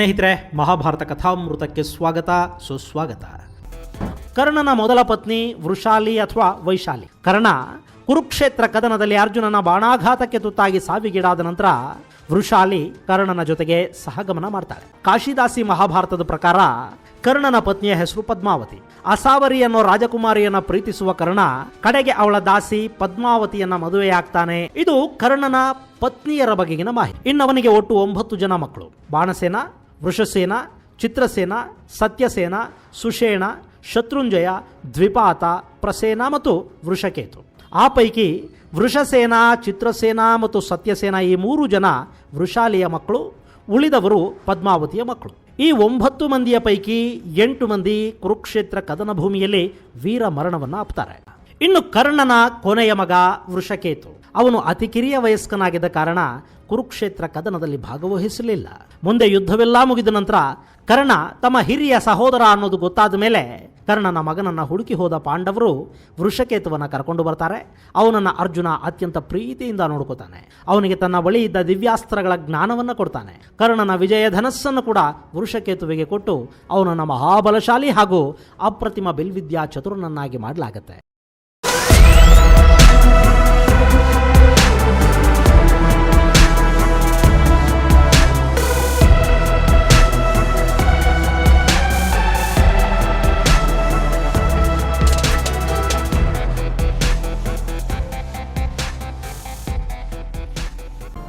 ಸ್ನೇಹಿತರೆ, ಮಹಾಭಾರತ ಕಥಾಮೃತಕ್ಕೆ ಸ್ವಾಗತ, ಸುಸ್ವಾಗತ. ಕರ್ಣನ ಮೊದಲ ಪತ್ನಿ ವೃಷಾಲಿ ಅಥವಾ ವೈಶಾಲಿ. ಕರ್ಣ ಕುರುಕ್ಷೇತ್ರ ಕದನದಲ್ಲಿ ಅರ್ಜುನನ ಬಾಣಾಘಾತಕ್ಕೆ ತುತ್ತಾಗಿ ಸಾವಿಗೀಡಾದ ನಂತರ ವೃಷಾಲಿ ಕರ್ಣನ ಜೊತೆಗೆ ಸಹಗಮನ ಮಾಡ್ತಾಳೆ. ಕಾಶಿದಾಸಿ ಮಹಾಭಾರತದ ಪ್ರಕಾರ ಕರ್ಣನ ಪತ್ನಿಯ ಹೆಸರು ಪದ್ಮಾವತಿ. ಅಸಾವರಿ ಅನ್ನೋ ರಾಜಕುಮಾರಿಯನ್ನ ಪ್ರೀತಿಸುವ ಕರ್ಣ ಕಡೆಗೆ ಅವಳ ದಾಸಿ ಪದ್ಮಾವತಿಯನ್ನ ಮದುವೆಯಾಗ್ತಾನೆ. ಇದು ಕರ್ಣನ ಪತ್ನಿಯರ ಬಗೆಗಿನ ಮಾಹಿತಿ. ಇನ್ನವನಿಗೆ ಒಟ್ಟು ಒಂಬತ್ತು ಜನ ಮಕ್ಕಳು. ಬಾಣಸೇನ ವೃಷಸೇನ, ಚಿತ್ರಸೇನ, ಸತ್ಯಸೇನ, ಸುಷೇಣ, ಶತ್ರುಂಜಯ, ದ್ವಿಪಾತ, ಪ್ರಸೇನ ಮತ್ತು ವೃಷಕೇತು. ಆ ಪೈಕಿ ವೃಷಸೇನ, ಚಿತ್ರಸೇನ ಮತ್ತು ಸತ್ಯಸೇನ ಈ ಮೂರು ಜನ ವೃಷಾಲಿಯ ಮಕ್ಕಳು, ಉಳಿದವರು ಪದ್ಮಾವತಿಯ ಮಕ್ಕಳು. ಈ ಒಂಬತ್ತು ಮಂದಿಯ ಪೈಕಿ ಎಂಟು ಮಂದಿ ಕುರುಕ್ಷೇತ್ರ ಕದನ ಭೂಮಿಯಲ್ಲಿ ವೀರ ಮರಣವನ್ನು ಅಪ್ತಾರೆ ಇನ್ನು ಕರ್ಣನ ಕೊನೆಯ ಮಗ ವೃಷಕೇತು. ಅವನು ಅತಿ ಕಿರಿಯ ವಯಸ್ಕನಾಗಿದ್ದ ಕಾರಣ ಕುರುಕ್ಷೇತ್ರ ಕದನದಲ್ಲಿ ಭಾಗವಹಿಸಲಿಲ್ಲ. ಮುಂದೆ ಯುದ್ಧವೆಲ್ಲ ಮುಗಿದ ನಂತರ ಕರ್ಣ ತಮ್ಮ ಹಿರಿಯ ಸಹೋದರ ಅನ್ನೋದು ಗೊತ್ತಾದ ಮೇಲೆ ಕರ್ಣನ ಮಗನನ್ನ ಹುಡುಕಿ ಹೋದ ಪಾಂಡವರು ವೃಷಕೇತುವನ್ನ ಕರ್ಕೊಂಡು ಬರ್ತಾರೆ. ಅವನನ್ನ ಅರ್ಜುನ ಅತ್ಯಂತ ಪ್ರೀತಿಯಿಂದ ನೋಡ್ಕೋತಾನೆ. ಅವನಿಗೆ ತನ್ನ ಬಳಿ ಇದ್ದ ದಿವ್ಯಾಸ್ತ್ರಗಳ ಜ್ಞಾನವನ್ನು ಕೊಡ್ತಾನೆ. ಕರ್ಣನ ವಿಜಯ ಧನಸ್ಸನ್ನು ಕೂಡ ವೃಷಕೇತುವಿಗೆ ಕೊಟ್ಟು ಅವನನ್ನ ಮಹಾಬಲಶಾಲಿ ಹಾಗೂ ಅಪ್ರತಿಮ ಬಿಲ್ವಿದ್ಯಾ ಚತುರನನ್ನಾಗಿ ಮಾಡಲಾಗತ್ತೆ.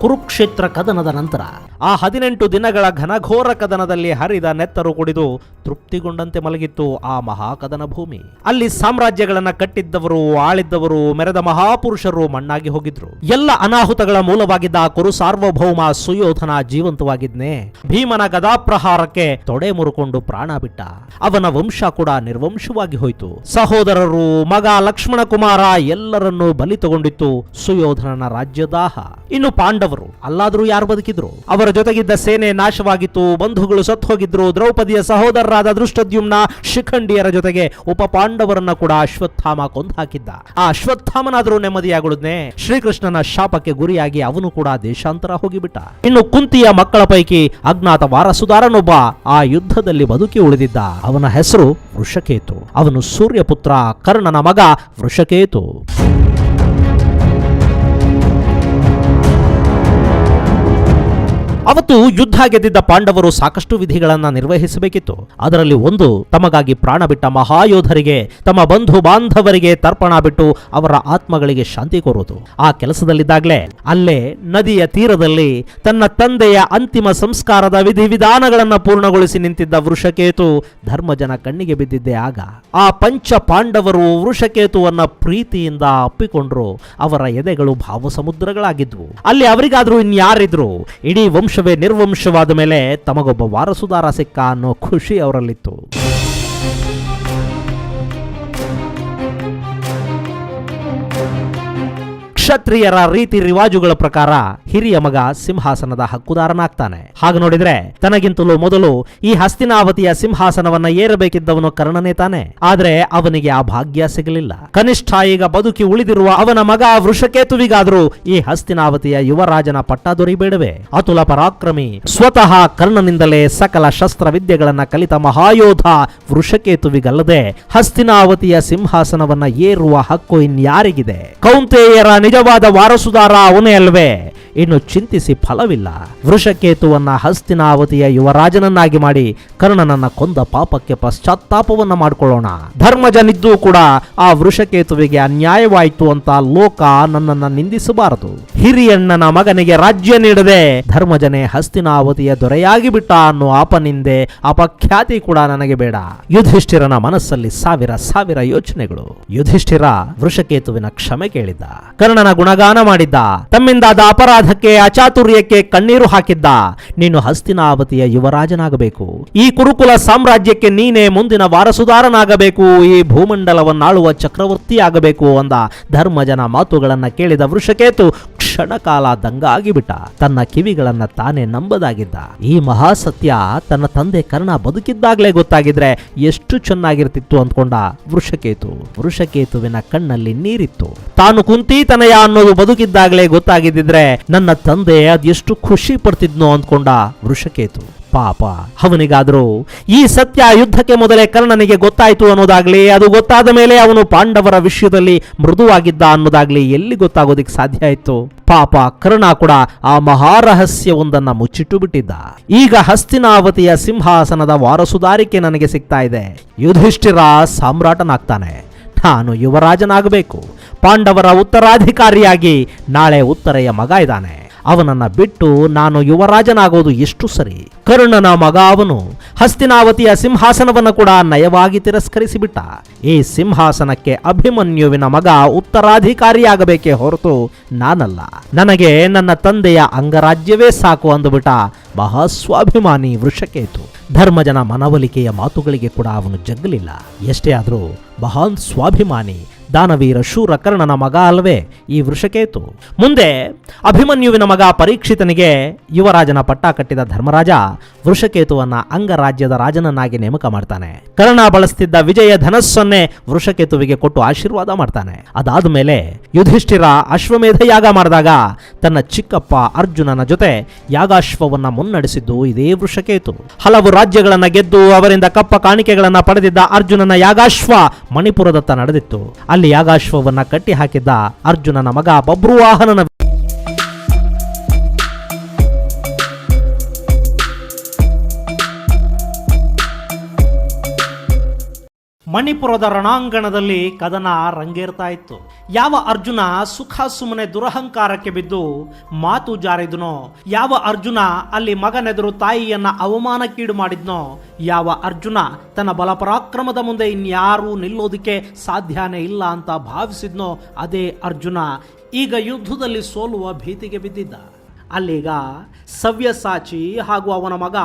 ಕುರುಕ್ಷೇತ್ರ ಕದನದ ನಂತರ ಆ ಹದಿನೆಂಟು ದಿನಗಳ ಘನಘೋರ ಕದನದಲ್ಲಿ ಹರಿದ ನೆತ್ತರು ಕುಡಿದು ತೃಪ್ತಿಗೊಂಡಂತೆ ಮಲಗಿತ್ತು ಆ ಮಹಾಕದನ ಭೂಮಿ. ಅಲ್ಲಿ ಸಾಮ್ರಾಜ್ಯಗಳನ್ನ ಕಟ್ಟಿದ್ದವರು, ಆಳಿದ್ದವರು, ಮೆರೆದ ಮಹಾಪುರುಷರು ಮಣ್ಣಾಗಿ ಹೋಗಿದ್ರು. ಎಲ್ಲ ಅನಾಹುತಗಳ ಮೂಲವಾಗಿದ್ದ ಆ ಕುರು ಸಾರ್ವಭೌಮ ಸುಯೋಧನ ಜೀವಂತವಾಗಿದ್ನೇ. ಭೀಮನ ಗದಾಪ್ರಹಾರಕ್ಕೆ ತೊಡೆ ಮುರುಕೊಂಡು ಪ್ರಾಣ ಬಿಟ್ಟ. ಅವನ ವಂಶ ಕೂಡ ನಿರ್ವಂಶವಾಗಿ ಹೋಯಿತು. ಸಹೋದರರು, ಮಗ ಲಕ್ಷ್ಮಣ ಕುಮಾರ ಎಲ್ಲರನ್ನೂ ಬಲಿ ತಗೊಂಡಿತ್ತು ಸುಯೋಧನನ ರಾಜ್ಯದಾಹ. ಇನ್ನು ಪಾಂಡವರು ಅಲ್ಲಾದ್ರೂ ಯಾರು ಬದುಕಿದ್ರು? ಅವರ ಜೊತೆಗಿದ್ದ ಸೇನೆ ನಾಶವಾಗಿತ್ತು. ಬಂಧುಗಳು ಸತ್ತು ಹೋಗಿದ್ರು. ದ್ರೌಪದಿಯ ಸಹೋದರರಾದ ದೃಷ್ಟದ್ಯುಮ್ನ ಶಿಖಂಡಿಯರ ಜೊತೆಗೆ ಉಪ ಪಾಂಡವರನ್ನ ಕೂಡ ಅಶ್ವತ್ಥಾಮ ಕೊಂದು ಹಾಕಿದ್ದ ಆ ಅಶ್ವತ್ಥಾಮನಾದ್ರೂ ನೆಮ್ಮದಿಯಾಗುಳುದ್ನೆ. ಶ್ರೀಕೃಷ್ಣನ ಶಾಪಕ್ಕೆ ಗುರಿಯಾಗಿ ಅವನು ಕೂಡ ದೇಶಾಂತರ ಹೋಗಿಬಿಟ್ಟ. ಇನ್ನು ಕುಂತಿಯ ಮಕ್ಕಳ ಪೈಕಿ ಅಜ್ಞಾತ ವಾರಸುದಾರನೊಬ್ಬ ಆ ಯುದ್ಧದಲ್ಲಿ ಬದುಕಿ ಉಳಿದಿದ್ದ. ಅವನ ಹೆಸರು ವೃಷಕೇತು. ಅವನು ಸೂರ್ಯಪುತ್ರ, ಕರ್ಣನ ಮಗ ವೃಷಕೇತು. ಅವತ್ತು ಯುದ್ಧ ಗೆದ್ದಿದ್ದ ಪಾಂಡವರು ಸಾಕಷ್ಟು ವಿಧಿಗಳನ್ನ ನಿರ್ವಹಿಸಬೇಕಿತ್ತು. ಅದರಲ್ಲಿ ಒಂದು, ತಮಗಾಗಿ ಪ್ರಾಣ ಬಿಟ್ಟ ಮಹಾಯೋಧರಿಗೆ, ತಮ್ಮ ಬಂಧು ಬಾಂಧವರಿಗೆ ತರ್ಪಣ ಬಿಟ್ಟು ಅವರ ಆತ್ಮಗಳಿಗೆ ಶಾಂತಿ ಕೋರುವುದು. ಆ ಕೆಲಸದಲ್ಲಿದ್ದಾಗಲೇ, ಅಲ್ಲೇ ನದಿಯ ತೀರದಲ್ಲಿ ತನ್ನ ತಂದೆಯ ಅಂತಿಮ ಸಂಸ್ಕಾರದ ವಿಧಿವಿಧಾನಗಳನ್ನು ಪೂರ್ಣಗೊಳಿಸಿ ನಿಂತಿದ್ದ ವೃಷಕೇತು ಧರ್ಮಜನ ಕಣ್ಣಿಗೆ ಬಿದ್ದಿದ್ದೆ ಆಗ. ಆ ಪಂಚ ಪಾಂಡವರು ವೃಷಕೇತುವನ್ನ ಪ್ರೀತಿಯಿಂದ ಅಪ್ಪಿಕೊಂಡ್ರು. ಅವರ ಎದೆಗಳು ಭಾವಸಮುದ್ರಗಳಾಗಿದ್ವು. ಅಲ್ಲಿ ಅವರಿಗಾದ್ರೂ ಇನ್ಯಾರಿದ್ರು? ಇಡೀ ವಂಶವೇ ನಿರ್ವಂಶವಾದ ಮೇಲೆ ತಮಗೊಬ್ಬ ವಾರಸುದಾರ ಸಿಕ್ಕ ಅನ್ನೋ ಖುಷಿ ಅವರಲ್ಲಿತ್ತು. ಕ್ಷತ್ರಿಯರ ರೀತಿ ರಿವಾಜುಗಳ ಪ್ರಕಾರ ಹಿರಿಯ ಮಗ ಸಿಂಹಾಸನದ ಹಕ್ಕುದಾರನಾಗ್ತಾನೆ. ಹಾಗೆ ನೋಡಿದ್ರೆ ತನಗಿಂತಲೂ ಮೊದಲು ಈ ಹಸ್ತಿನಾವತಿಯ ಸಿಂಹಾಸನವನ್ನ ಏರಬೇಕಿದ್ದವನು ಕರ್ಣನೇ ತಾನೆ. ಆದ್ರೆ ಅವನಿಗೆ ಆ ಭಾಗ್ಯ ಸಿಗಲಿಲ್ಲ. ಕನಿಷ್ಠ ಈಗ ಬದುಕಿ ಉಳಿದಿರುವ ಅವನ ಮಗ ವೃಷಕೇತುವಿಗಾದ್ರೂ ಈ ಹಸ್ತಿನಾವತಿಯ ಯುವರಾಜನ ಪಟ್ಟ ದೊರಿಬೇಡವೆ ಅತುಲ ಪರಾಕ್ರಮಿ ಸ್ವತಃ ಕರ್ಣನಿಂದಲೇ ಸಕಲ ಶಸ್ತ್ರ ವಿದ್ಯೆಗಳನ್ನ ಕಲಿತ ಮಹಾಯೋಧ ವೃಷಕೇತುವಿಗಲ್ಲದೆ ಹಸ್ತಿನಾವತಿಯ ಸಿಂಹಾಸನವನ್ನ ಏರುವ ಹಕ್ಕು ಇನ್ಯಾರಿಗಿದೆ. ಕೌಂತೇಯರ ನಿಜವಾದ ವಾರಸುದಾರ ಅವನೇ ಅಲ್ವೇ? ಇನ್ನು ಚಿಂತಿಸಿ ಫಲವಿಲ್ಲ. ವೃಷಕೇತುವನ್ನ ಹಸ್ತಿನಾವತಿಯ ಯುವರಾಜನನ್ನಾಗಿ ಮಾಡಿ ಕರ್ಣನನ್ನ ಕೊಂದ ಪಾಪಕ್ಕೆ ಪಶ್ಚಾತ್ತಾಪವನ್ನ ಮಾಡಿಕೊಳ್ಳೋಣ. ಧರ್ಮಜನಿದ್ದೂ ಕೂಡ ಆ ವೃಷಕೇತುವಿಗೆ ಅನ್ಯಾಯವಾಯಿತು ಅಂತ ಲೋಕ ನನ್ನನ್ನ ನಿಂದಿಸಬಾರದು. ಹಿರಿಯಣ್ಣನ ಮಗನಿಗೆ ರಾಜ್ಯ ನೀಡದೆ ಧರ್ಮಜನೇ ಹಸ್ತಿನಾವತಿಯ ದೊರೆಯಾಗಿ ಬಿಟ್ಟ ಅನ್ನೋ ಅಪನಿಂದೆ ಅಪಖ್ಯಾತಿ ಕೂಡ ನನಗೆ ಬೇಡ. ಯುಧಿಷ್ಠಿರನ ಮನಸ್ಸಲ್ಲಿ ಸಾವಿರ ಸಾವಿರ ಯೋಚನೆಗಳು. ಯುಧಿಷ್ಠಿರ ವೃಷಕೇತುವಿನ ಕ್ಷಮೆ ಕೇಳಿದ. ಕರ್ಣನ ಗುಣಗಾನ ಮಾಡಿದ್ದ. ತಮ್ಮಿಂದಾದ ಅಪರಾಧಕ್ಕೆ, ಅಚಾತುರ್ಯಕ್ಕೆ ಕಣ್ಣೀರು ಹಾಕಿದ್ದ. ನೀನು ಹಸ್ತಿನಾವತಿಯ ಯುವರಾಜನಾಗಬೇಕು. ಈ ಕುರುಕುಲ ಸಾಮ್ರಾಜ್ಯಕ್ಕೆ ನೀನೇ ಮುಂದಿನ ವಾರಸುದಾರನಾಗಬೇಕು. ಈ ಭೂಮಂಡಲವನ್ನಾಳುವ ಚಕ್ರವರ್ತಿಯಾಗಬೇಕು ಅಂದ ಧರ್ಮಜನ ಮಾತುಗಳನ್ನ ಕೇಳಿದ ವೃಷಕೇತು ಕ್ಷಣಕಾಲ ದಂಗಾಗಿ ಬಿಟ್ಟ ತನ್ನ ಕಿವಿಗಳನ್ನ ತಾನೇ ನಂಬದಾಗಿದ್ದ. ಈ ಮಹಾಸತ್ಯ ತನ್ನ ತಂದೆ ಕರ್ಣ ಬದುಕಿದ್ದಾಗಲೇ ಗೊತ್ತಾಗಿದ್ರೆ ಎಷ್ಟು ಚೆನ್ನಾಗಿರ್ತಿತ್ತು ಅಂದ್ಕೊಂಡ ವೃಷಕೇತು. ವೃಷಕೇತುವಿನ ಕಣ್ಣಲ್ಲಿ ನೀರಿತ್ತು. ತಾನು ಕುಂತೀತನಯ ಅನ್ನೋದು ಬದುಕಿದ್ದಾಗಲೇ ಗೊತ್ತಾಗಿದ್ದಿದ್ರೆ ನನ್ನ ತಂದೆ ಅದೆಷ್ಟು ಖುಷಿ ಪಡ್ತಿದ್ನೋ ಅಂದ್ಕೊಂಡ ವೃಷಕೇತು. ಪಾಪ. ಅವನಿಗಾದರೂ ಈ ಸತ್ಯ ಯುದ್ಧಕ್ಕೆ ಮೊದಲೇ ಕರ್ಣನಿಗೆ ಗೊತ್ತಾಯಿತು ಅನ್ನೋದಾಗ್ಲಿ, ಅದು ಗೊತ್ತಾದ ಮೇಲೆ ಅವನು ಪಾಂಡವರ ವಿಷಯದಲ್ಲಿ ಮೃದುವಾಗಿದ್ದ ಅನ್ನೋದಾಗ್ಲಿ ಎಲ್ಲಿ ಗೊತ್ತಾಗೋದಿಕ್ ಸಾಧ್ಯ ಆಯ್ತು? ಪಾಪ ಕರ್ಣ ಕೂಡ ಆ ಮಹಾರಹಸ್ಯವೊಂದನ್ನ ಮುಚ್ಚಿಟ್ಟು ಬಿಟ್ಟಿದ್ದ. ಈಗ ಹಸ್ತಿನಾವತಿಯ ಸಿಂಹಾಸನದ ವಾರಸುದಾರಿಕೆ ನನಗೆ ಸಿಗ್ತಾ ಇದೆ. ಯುಧಿಷ್ಠಿರ ಸಾಮ್ರಾಟನಾಗ್ತಾನೆ. ನಾನು ಯುವರಾಜನಾಗಬೇಕು. ಪಾಂಡವರ ಉತ್ತರಾಧಿಕಾರಿಯಾಗಿ ನಾಳೆ ಉತ್ತರೆಯ ಮಗ ಇದ್ದಾನೆ. ಅವನನ್ನ ಬಿಟ್ಟು ನಾನು ಯುವರಾಜನಾಗೋದು ಎಷ್ಟು ಸರಿ? ಕರ್ಣನ ಮಗ ಅವನು ಹಸ್ತಿನಾವತಿಯ ಸಿಂಹಾಸನವನ್ನು ಕೂಡ ನಯವಾಗಿ ತಿರಸ್ಕರಿಸಿಬಿಟ್ಟ. ಈ ಸಿಂಹಾಸನಕ್ಕೆ ಅಭಿಮನ್ಯುವಿನ ಮಗ ಉತ್ತರಾಧಿಕಾರಿಯಾಗಬೇಕೇ ಹೊರತು ನಾನಲ್ಲ. ನನಗೆ ನನ್ನ ತಂದೆಯ ಅಂಗರಾಜ್ಯವೇ ಸಾಕು ಅಂದುಬಿಟ್ಟ ಮಹಾಸ್ವಾಭಿಮಾನಿ ವೃಷಕೇತು. ಧರ್ಮಜನ ಮನವೊಲಿಕೆಯ ಮಾತುಗಳಿಗೆ ಕೂಡ ಅವನು ಜಗ್ಗಲಿಲ್ಲ ಎಷ್ಟೇ ಆದರೂ ಮಹಾನ್ ಸ್ವಾಭಿಮಾನಿ ದಾನವೀರ ಶೂರ ಕರ್ಣನ ಮಗ ಅಲ್ವೇ ಈ ವೃಷಕೇತು. ಮುಂದೆ ಅಭಿಮನ್ಯುವಿನ ಮಗ ಪರೀಕ್ಷಿತನಿಗೆ ಯುವರಾಜನ ಪಟ್ಟ ಕಟ್ಟಿದ ಧರ್ಮರಾಜ ವೃಷಕೇತುವನ್ನ ಅಂಗರಾಜ್ಯದ ರಾಜನನ್ನಾಗಿ ನೇಮಕ ಮಾಡ್ತಾನೆ. ಕರ್ಣ ಬಳಸ್ತಿದ್ದ ವಿಜಯ ಧನಸ್ಸನ್ನೇ ವೃಷಕೇತುವಿಗೆ ಕೊಟ್ಟು ಆಶೀರ್ವಾದ ಮಾಡ್ತಾನೆ. ಅದಾದ ಮೇಲೆ ಯುಧಿಷ್ಠಿರ ಅಶ್ವಮೇಧ ಯಾಗ ಮಾಡಿದಾಗ ತನ್ನ ಚಿಕ್ಕಪ್ಪ ಅರ್ಜುನನ ಜೊತೆ ಯಾಗಾಶ್ವವನ್ನ ಮುನ್ನಡೆಸಿದ್ದು ಇದೇ ವೃಷಕೇತು. ಹಲವು ರಾಜ್ಯಗಳನ್ನ ಗೆದ್ದು ಅವರಿಂದ ಕಪ್ಪ ಕಾಣಿಕೆಗಳನ್ನ ಪಡೆದಿದ್ದ ಅರ್ಜುನನ ಯಾಗಾಶ್ವ ಮಣಿಪುರದತ್ತ ನಡೆದಿತ್ತು. ಅಲ್ಲಿ ಯಾಗಾಶ್ವವನ್ನ ಕಟ್ಟಿ ಹಾಕಿದ್ದ ಅರ್ಜುನನ ಮಗ ಬಬ್ರುವಾಹನನ ಮಣಿಪುರದ ರಣಾಂಗಣದಲ್ಲಿ ಕದನ ರಂಗೇರ್ತಾ ಇತ್ತು. ಯಾವ ಅರ್ಜುನ ಸುಖ ಸುಮ್ಮನೆ ದುರಹಂಕಾರಕ್ಕೆ ಬಿದ್ದು ಮಾತು ಜಾರಿದನೋ, ಯಾವ ಅರ್ಜುನ ಅಲ್ಲಿ ಮಗನೆದುರು ತಾಯಿಯನ್ನ ಅವಮಾನಕ್ಕೀಡು ಮಾಡಿದ್ನೋ, ಯಾವ ಅರ್ಜುನ ತನ್ನ ಬಲಪರಾಕ್ರಮದ ಮುಂದೆ ಇನ್ಯಾರೂ ನಿಲ್ಲೋದಕ್ಕೆ ಸಾಧ್ಯನೇ ಇಲ್ಲ ಅಂತ ಭಾವಿಸಿದ್ನೋ, ಅದೇ ಅರ್ಜುನ ಈಗ ಯುದ್ಧದಲ್ಲಿ ಸೋಲುವ ಭೀತಿಗೆ ಬಿದ್ದಿದ್ದ. ಅಲ್ಲೀಗ ಸವ್ಯಸಾಚಿ ಹಾಗೂ ಅವನ ಮಗ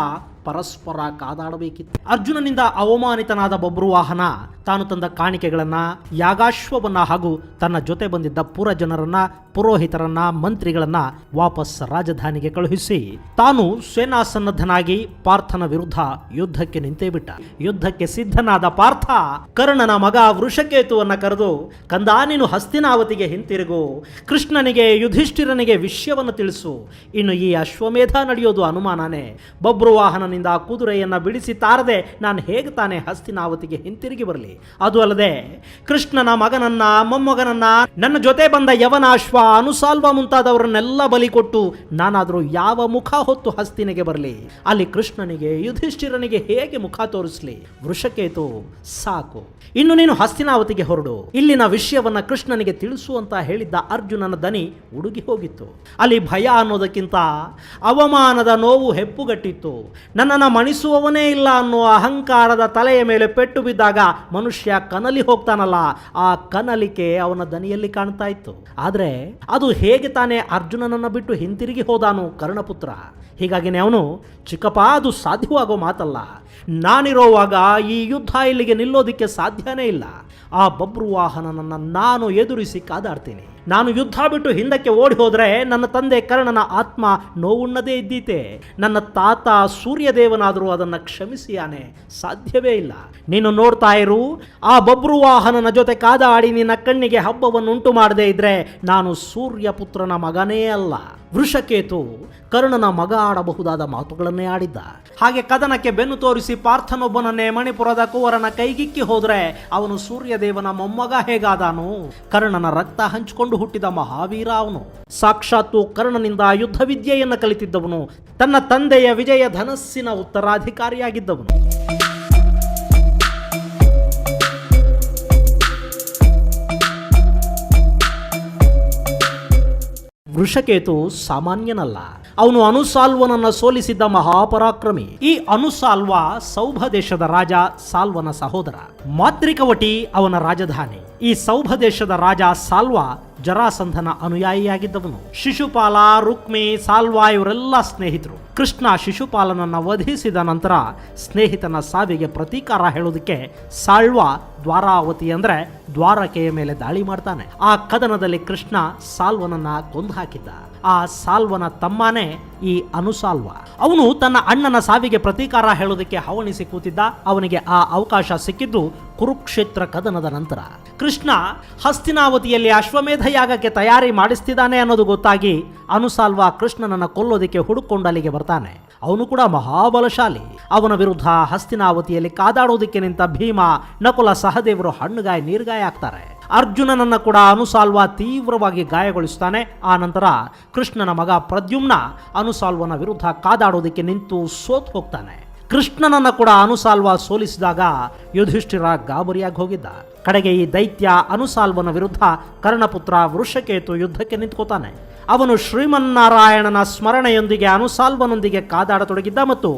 ಪರಸ್ಪರ ಕಾದಾಡಬೇಕಿತ್ತು. ಅರ್ಜುನನಿಂದ ಅವಮಾನಿತನಾದ ಬಬ್ರುವಾಹನ ತಾನು ತಂದ ಕಾಣಿಕೆಗಳನ್ನ, ಯಾಗಾಶ್ವವನ್ನ ಹಾಗೂ ತನ್ನ ಜೊತೆ ಬಂದಿದ್ದ ಪುರ ಜನರನ್ನ ಪುರೋಹಿತರನ್ನ, ಮಂತ್ರಿಗಳನ್ನ ವಾಪಸ್ ರಾಜಧಾನಿಗೆ ಕಳುಹಿಸಿ, ತಾನು ಸೇನಾ ಸನ್ನದ್ಧನಾಗಿ ಪಾರ್ಥನ ವಿರುದ್ಧ ಯುದ್ಧಕ್ಕೆ ನಿಂತೇ ಬಿಟ್ಟ. ಯುದ್ಧಕ್ಕೆ ಸಿದ್ಧನಾದ ಪಾರ್ಥ, ಕರ್ಣನ ಮಗ ವೃಷಕೇತುವನ್ನ ಕರೆದು, ಕಂದಾನಿನು ನೀನು ಹಸ್ತಿನಾವತಿಗೆ ಹಿಂತಿರುಗು, ಕೃಷ್ಣನಿಗೆ ಯುಧಿಷ್ಠಿರನಿಗೆ ವಿಷಯವನ್ನು ತಿಳಿಸು. ಇನ್ನು ಈ ಅಶ್ವಮೇಧ ನಡೆಯೋದು ಅನುಮಾನನೇ. ಬಬ್ರುವಾಹನನಿಂದ ಕುದುರೆಯನ್ನ ಬಿಡಿಸಿ ತಾರದೆ, ನಾನು ಹೇಗೆ ತಾನೇ ಹಸ್ತಿನಾವತಿಗೆ ಹಿಂತಿರುಗಿ ಬರಲಿ? ಅದು ಅಲ್ಲದೆ ಕೃಷ್ಣನ ಮಗನನ್ನ, ಮೊಮ್ಮಗನನ್ನ, ನನ್ನ ಜೊತೆ ಬಂದ ಯವನಾಶ್ವ ಅನುಸಾಲ್ವ ಮುಂತಾದವರನ್ನೆಲ್ಲ ಬಲಿ ಕೊಟ್ಟು ನಾನಾದರೂ ಯಾವ ಮುಖ ಹೊತ್ತು ಹಸ್ತಿನಿಗೆ ಬರಲಿ, ಅಲ್ಲಿ ಕೃಷ್ಣನಿಗೆ, ಯುಧಿಷ್ಠಿರನಿಗೆ ಹೇಗೆ ಮುಖ ತೋರಿಸ್ಲಿ? ವೃಷಕೇತು, ಸಾಕು. ಇನ್ನು ನೀನು ಹಸ್ತಿನಾವತಿಗೆ ಹೊರಡು. ಇಲ್ಲಿನ ವಿಷಯವನ್ನ ಕೃಷ್ಣನಿಗೆ ತಿಳಿಸು ಅಂತ ಹೇಳಿದ್ದ ಅರ್ಜುನನ ದನಿ ಉಡುಗಿ ಹೋಗಿತ್ತು. ಅಲ್ಲಿ ಭಯ ಅನ್ನೋದಕ್ಕಿಂತ ಅವಮಾನದ ನೋವು ಹೆಪ್ಪುಗಟ್ಟಿತ್ತು. ನನ್ನನ್ನು ಮಣಿಸುವವನೇ ಇಲ್ಲ ಅನ್ನೋ ಅಹಂಕಾರದ ತಲೆಯ ಮೇಲೆ ಪೆಟ್ಟು ಬಿದ್ದಾಗ ಮನುಷ್ಯ ಕನಲಿ ಹೋಗ್ತಾನಲ್ಲ, ಆ ಕನಲಿಕೆ ಅವನ ದನಿಯಲ್ಲಿ ಕಾಣ್ತಾ ಇತ್ತು. ಆದರೆ ಅದು ಹೇಗೆ ತಾನೇ ಅರ್ಜುನನನ್ನು ಬಿಟ್ಟು ಹಿಂತಿರುಗಿ ಹೋದಾನು ಕರ್ಣಪುತ್ರ. ಹೀಗಾಗಿನೇ ಅವನು, ಚಿಕ್ಕಪ್ಪ, ಅದು ಸಾಧ್ಯವಾಗೋ ಮಾತಲ್ಲ. ನಾನಿರೋವಾಗ ಈ ಯುದ್ಧ ಇಲ್ಲಿಗೆ ನಿಲ್ಲೋದಿಕ್ಕೆ ಸಾಧ್ಯನೇ ಇಲ್ಲ. ಆ ಬಬ್ರುವಾಹನನನ್ನು ನಾನು ಎದುರಿಸಿ ಕಾದಾಡ್ತೀನಿ. ನಾನು ಯುದ್ಧ ಬಿಟ್ಟು ಹಿಂದಕ್ಕೆ ಓಡಿ ಹೋದರೆ ನನ್ನ ತಂದೆ ಕರ್ಣನ ಆತ್ಮ ನೋವುಣ್ಣದೇ ಇದ್ದೀತೆ. ನನ್ನ ತಾತ ಸೂರ್ಯದೇವನಾದರೂ ಅದನ್ನು ಕ್ಷಮಿಸಿಯಾನೆ. ಸಾಧ್ಯವೇ ಇಲ್ಲ. ನೀನು ನೋಡ್ತಾ ಇರು, ಆ ಬಬ್ರುವಾಹನನ ಜೊತೆ ಕಾದಾಡಿ ನಿನ್ನ ಕಣ್ಣಿಗೆ ಹಬ್ಬವನ್ನು ಉಂಟು ಮಾಡದೇ ಇದ್ರೆ ನಾನು ಸೂರ್ಯಪುತ್ರನ ಮಗನೇ ಅಲ್ಲ. ವೃಷಕೇತು, ಕರ್ಣನ ಮಗ ಆಡಬಹುದಾದ ಮಾತುಗಳನ್ನೇ ಆಡಿದ್ದ. ಹಾಗೆ ಕದನಕ್ಕೆ ಬೆನ್ನು ತೋರಿಸಿ ಪಾರ್ಥನೊಬ್ಬನನ್ನೇ ಮಣಿಪುರದ ಕುವರನ ಕೈಗಿಕ್ಕಿ ಹೋದ್ರೆ ಅವನು ಸೂರ್ಯದೇವನ ಮೊಮ್ಮಗ ಹೇಗಾದಾನು? ಕರ್ಣನ ರಕ್ತ ಹಂಚಿಕೊಂಡು ಹುಟ್ಟಿದ ಮಹಾವೀರ ಅವನು. ಸಾಕ್ಷಾತ್ತು ಕರ್ಣನಿಂದ ಯುದ್ಧ ವಿದ್ಯೆಯನ್ನು ಕಲಿತಿದ್ದವನು. ತನ್ನ ತಂದೆಯ ವಿಜಯ ಧನಸ್ಸಿನ ಉತ್ತರಾಧಿಕಾರಿಯಾಗಿದ್ದವನು. ವೃಷಕೇತು ಸಾಮಾನ್ಯನಲ್ಲ. ಅವನು ಅನುಸಾಲ್ವನನ್ನ ಸೋಲಿಸಿದ್ದ ಮಹಾಪರಾಕ್ರಮಿ. ಈ ಅನುಸಾಲ್ವ ಸೌಭ ದೇಶದ ರಾಜ ಸಾಲ್ವನ ಸಹೋದರ. ಮಾತ್ರಿಕವಟಿ ಅವನ ರಾಜಧಾನಿ. ಈ ಸೌಭ ದೇಶದ ರಾಜ ಸಾಲ್ವ ಜರಾಸಂಧನ ಅನುಯಾಯಿಯಾಗಿದ್ದವನು. ಶಿಶುಪಾಲ ರುಕ್ಮಿ ಸಾಲ್ವಾ ಇವರೆಲ್ಲ ಸ್ನೇಹಿತರು. ಕೃಷ್ಣ ಶಿಶುಪಾಲನನ್ನ ವಧಿಸಿದ ನಂತರ ಸ್ನೇಹಿತನ ಸಾವಿಗೆ ಪ್ರತೀಕಾರ ಹೇಳೋದಕ್ಕೆ ಸಾಳ್ವಾ ದ್ವಾರಾವತಿ ಅಂದ್ರೆ ದ್ವಾರಕೆಯ ಮೇಲೆ ದಾಳಿ ಮಾಡ್ತಾನೆ. ಆ ಕದನದಲ್ಲಿ ಕೃಷ್ಣ ಸಾಲ್ವನನ್ನ ಕೊಂದು ಹಾಕಿದ್ದ. ಆ ಸಾಲ್ವನ ತಮ್ಮನೇ ಈ ಅನುಸಾಲ್ವ. ಅವನು ತನ್ನ ಅಣ್ಣನ ಸಾವಿಗೆ ಪ್ರತೀಕಾರ ಹೇಳೋದಕ್ಕೆ ಹವಣಿಸಿ ಕೂತಿದ್ದ. ಅವನಿಗೆ ಆ ಅವಕಾಶ ಸಿಕ್ಕಿದ್ದು ಕುರುಕ್ಷೇತ್ರ ಕದನದ ನಂತರ. ಕೃಷ್ಣ ಹಸ್ತಿನಾವತಿಯಲ್ಲಿ ಅಶ್ವಮೇಧ ಯಾಗಕ್ಕೆ ತಯಾರಿ ಮಾಡಿಸ್ತಿದ್ದಾನೆ ಅನ್ನೋದು ಗೊತ್ತಾಗಿ ಅನುಸಾಲ್ವ ಕೃಷ್ಣನನ್ನ ಕೊಲ್ಲೋದಕ್ಕೆ ಹುಡುಕೊಂಡು ಅಲ್ಲಿಗೆ ಬರ್ತಾನೆ. ಅವನು ಕೂಡ ಮಹಾಬಲಶಾಲಿ. ಅವನ ವಿರುದ್ಧ ಹಸ್ತಿನಾವತಿಯಲ್ಲಿ ಕಾದಾಡೋದಕ್ಕೆ ನಿಂತ ಭೀಮ, ನಕುಲ ಸಹದೇವರು ಹಣ್ಣುಗಾಯಿ, ನೀರ್ಗಾಯ ಆಗ್ತಾರೆ. ಅರ್ಜುನನನ್ನ ಕೂಡ ಅನುಸಾಲ್ವ ತೀವ್ರವಾಗಿ ಗಾಯಗೊಳಿಸ್ತಾನೆ. ಆ ನಂತರ ಕೃಷ್ಣನ ಮಗ ಪ್ರದ್ಯುಮ್ನ ಅನುಸಾಲ್ವನ ವಿರುದ್ಧ ಕಾದಾಡೋದಕ್ಕೆ ನಿಂತು ಸೋತ್ ಹೋಗ್ತಾನೆ. ಕೃಷ್ಣನನ್ನ ಕೂಡ ಅನುಸಾಲ್ವ ಸೋಲಿಸಿದಾಗ ಯುಧಿಷ್ಠಿರ ಗಾಬರಿಯಾಗಿ ಹೋಗಿದ್ದ. ಕಡೆಗೆ ಈ ದೈತ್ಯ ಅನುಸಾಲ್ವನ ವಿರುದ್ಧ ಕರ್ಣಪುತ್ರ ವೃಷಕೇತು ಯುದ್ಧಕ್ಕೆ ನಿಂತ್ಕೋತಾನೆ. ಅವನು ಶ್ರೀಮನ್ನಾರಾಯಣನ ಸ್ಮರಣೆಯೊಂದಿಗೆ ಅನುಸಾಲ್ವನೊಂದಿಗೆ ಕಾದಾಡತೊಡಗಿದ್ದ ಮತ್ತು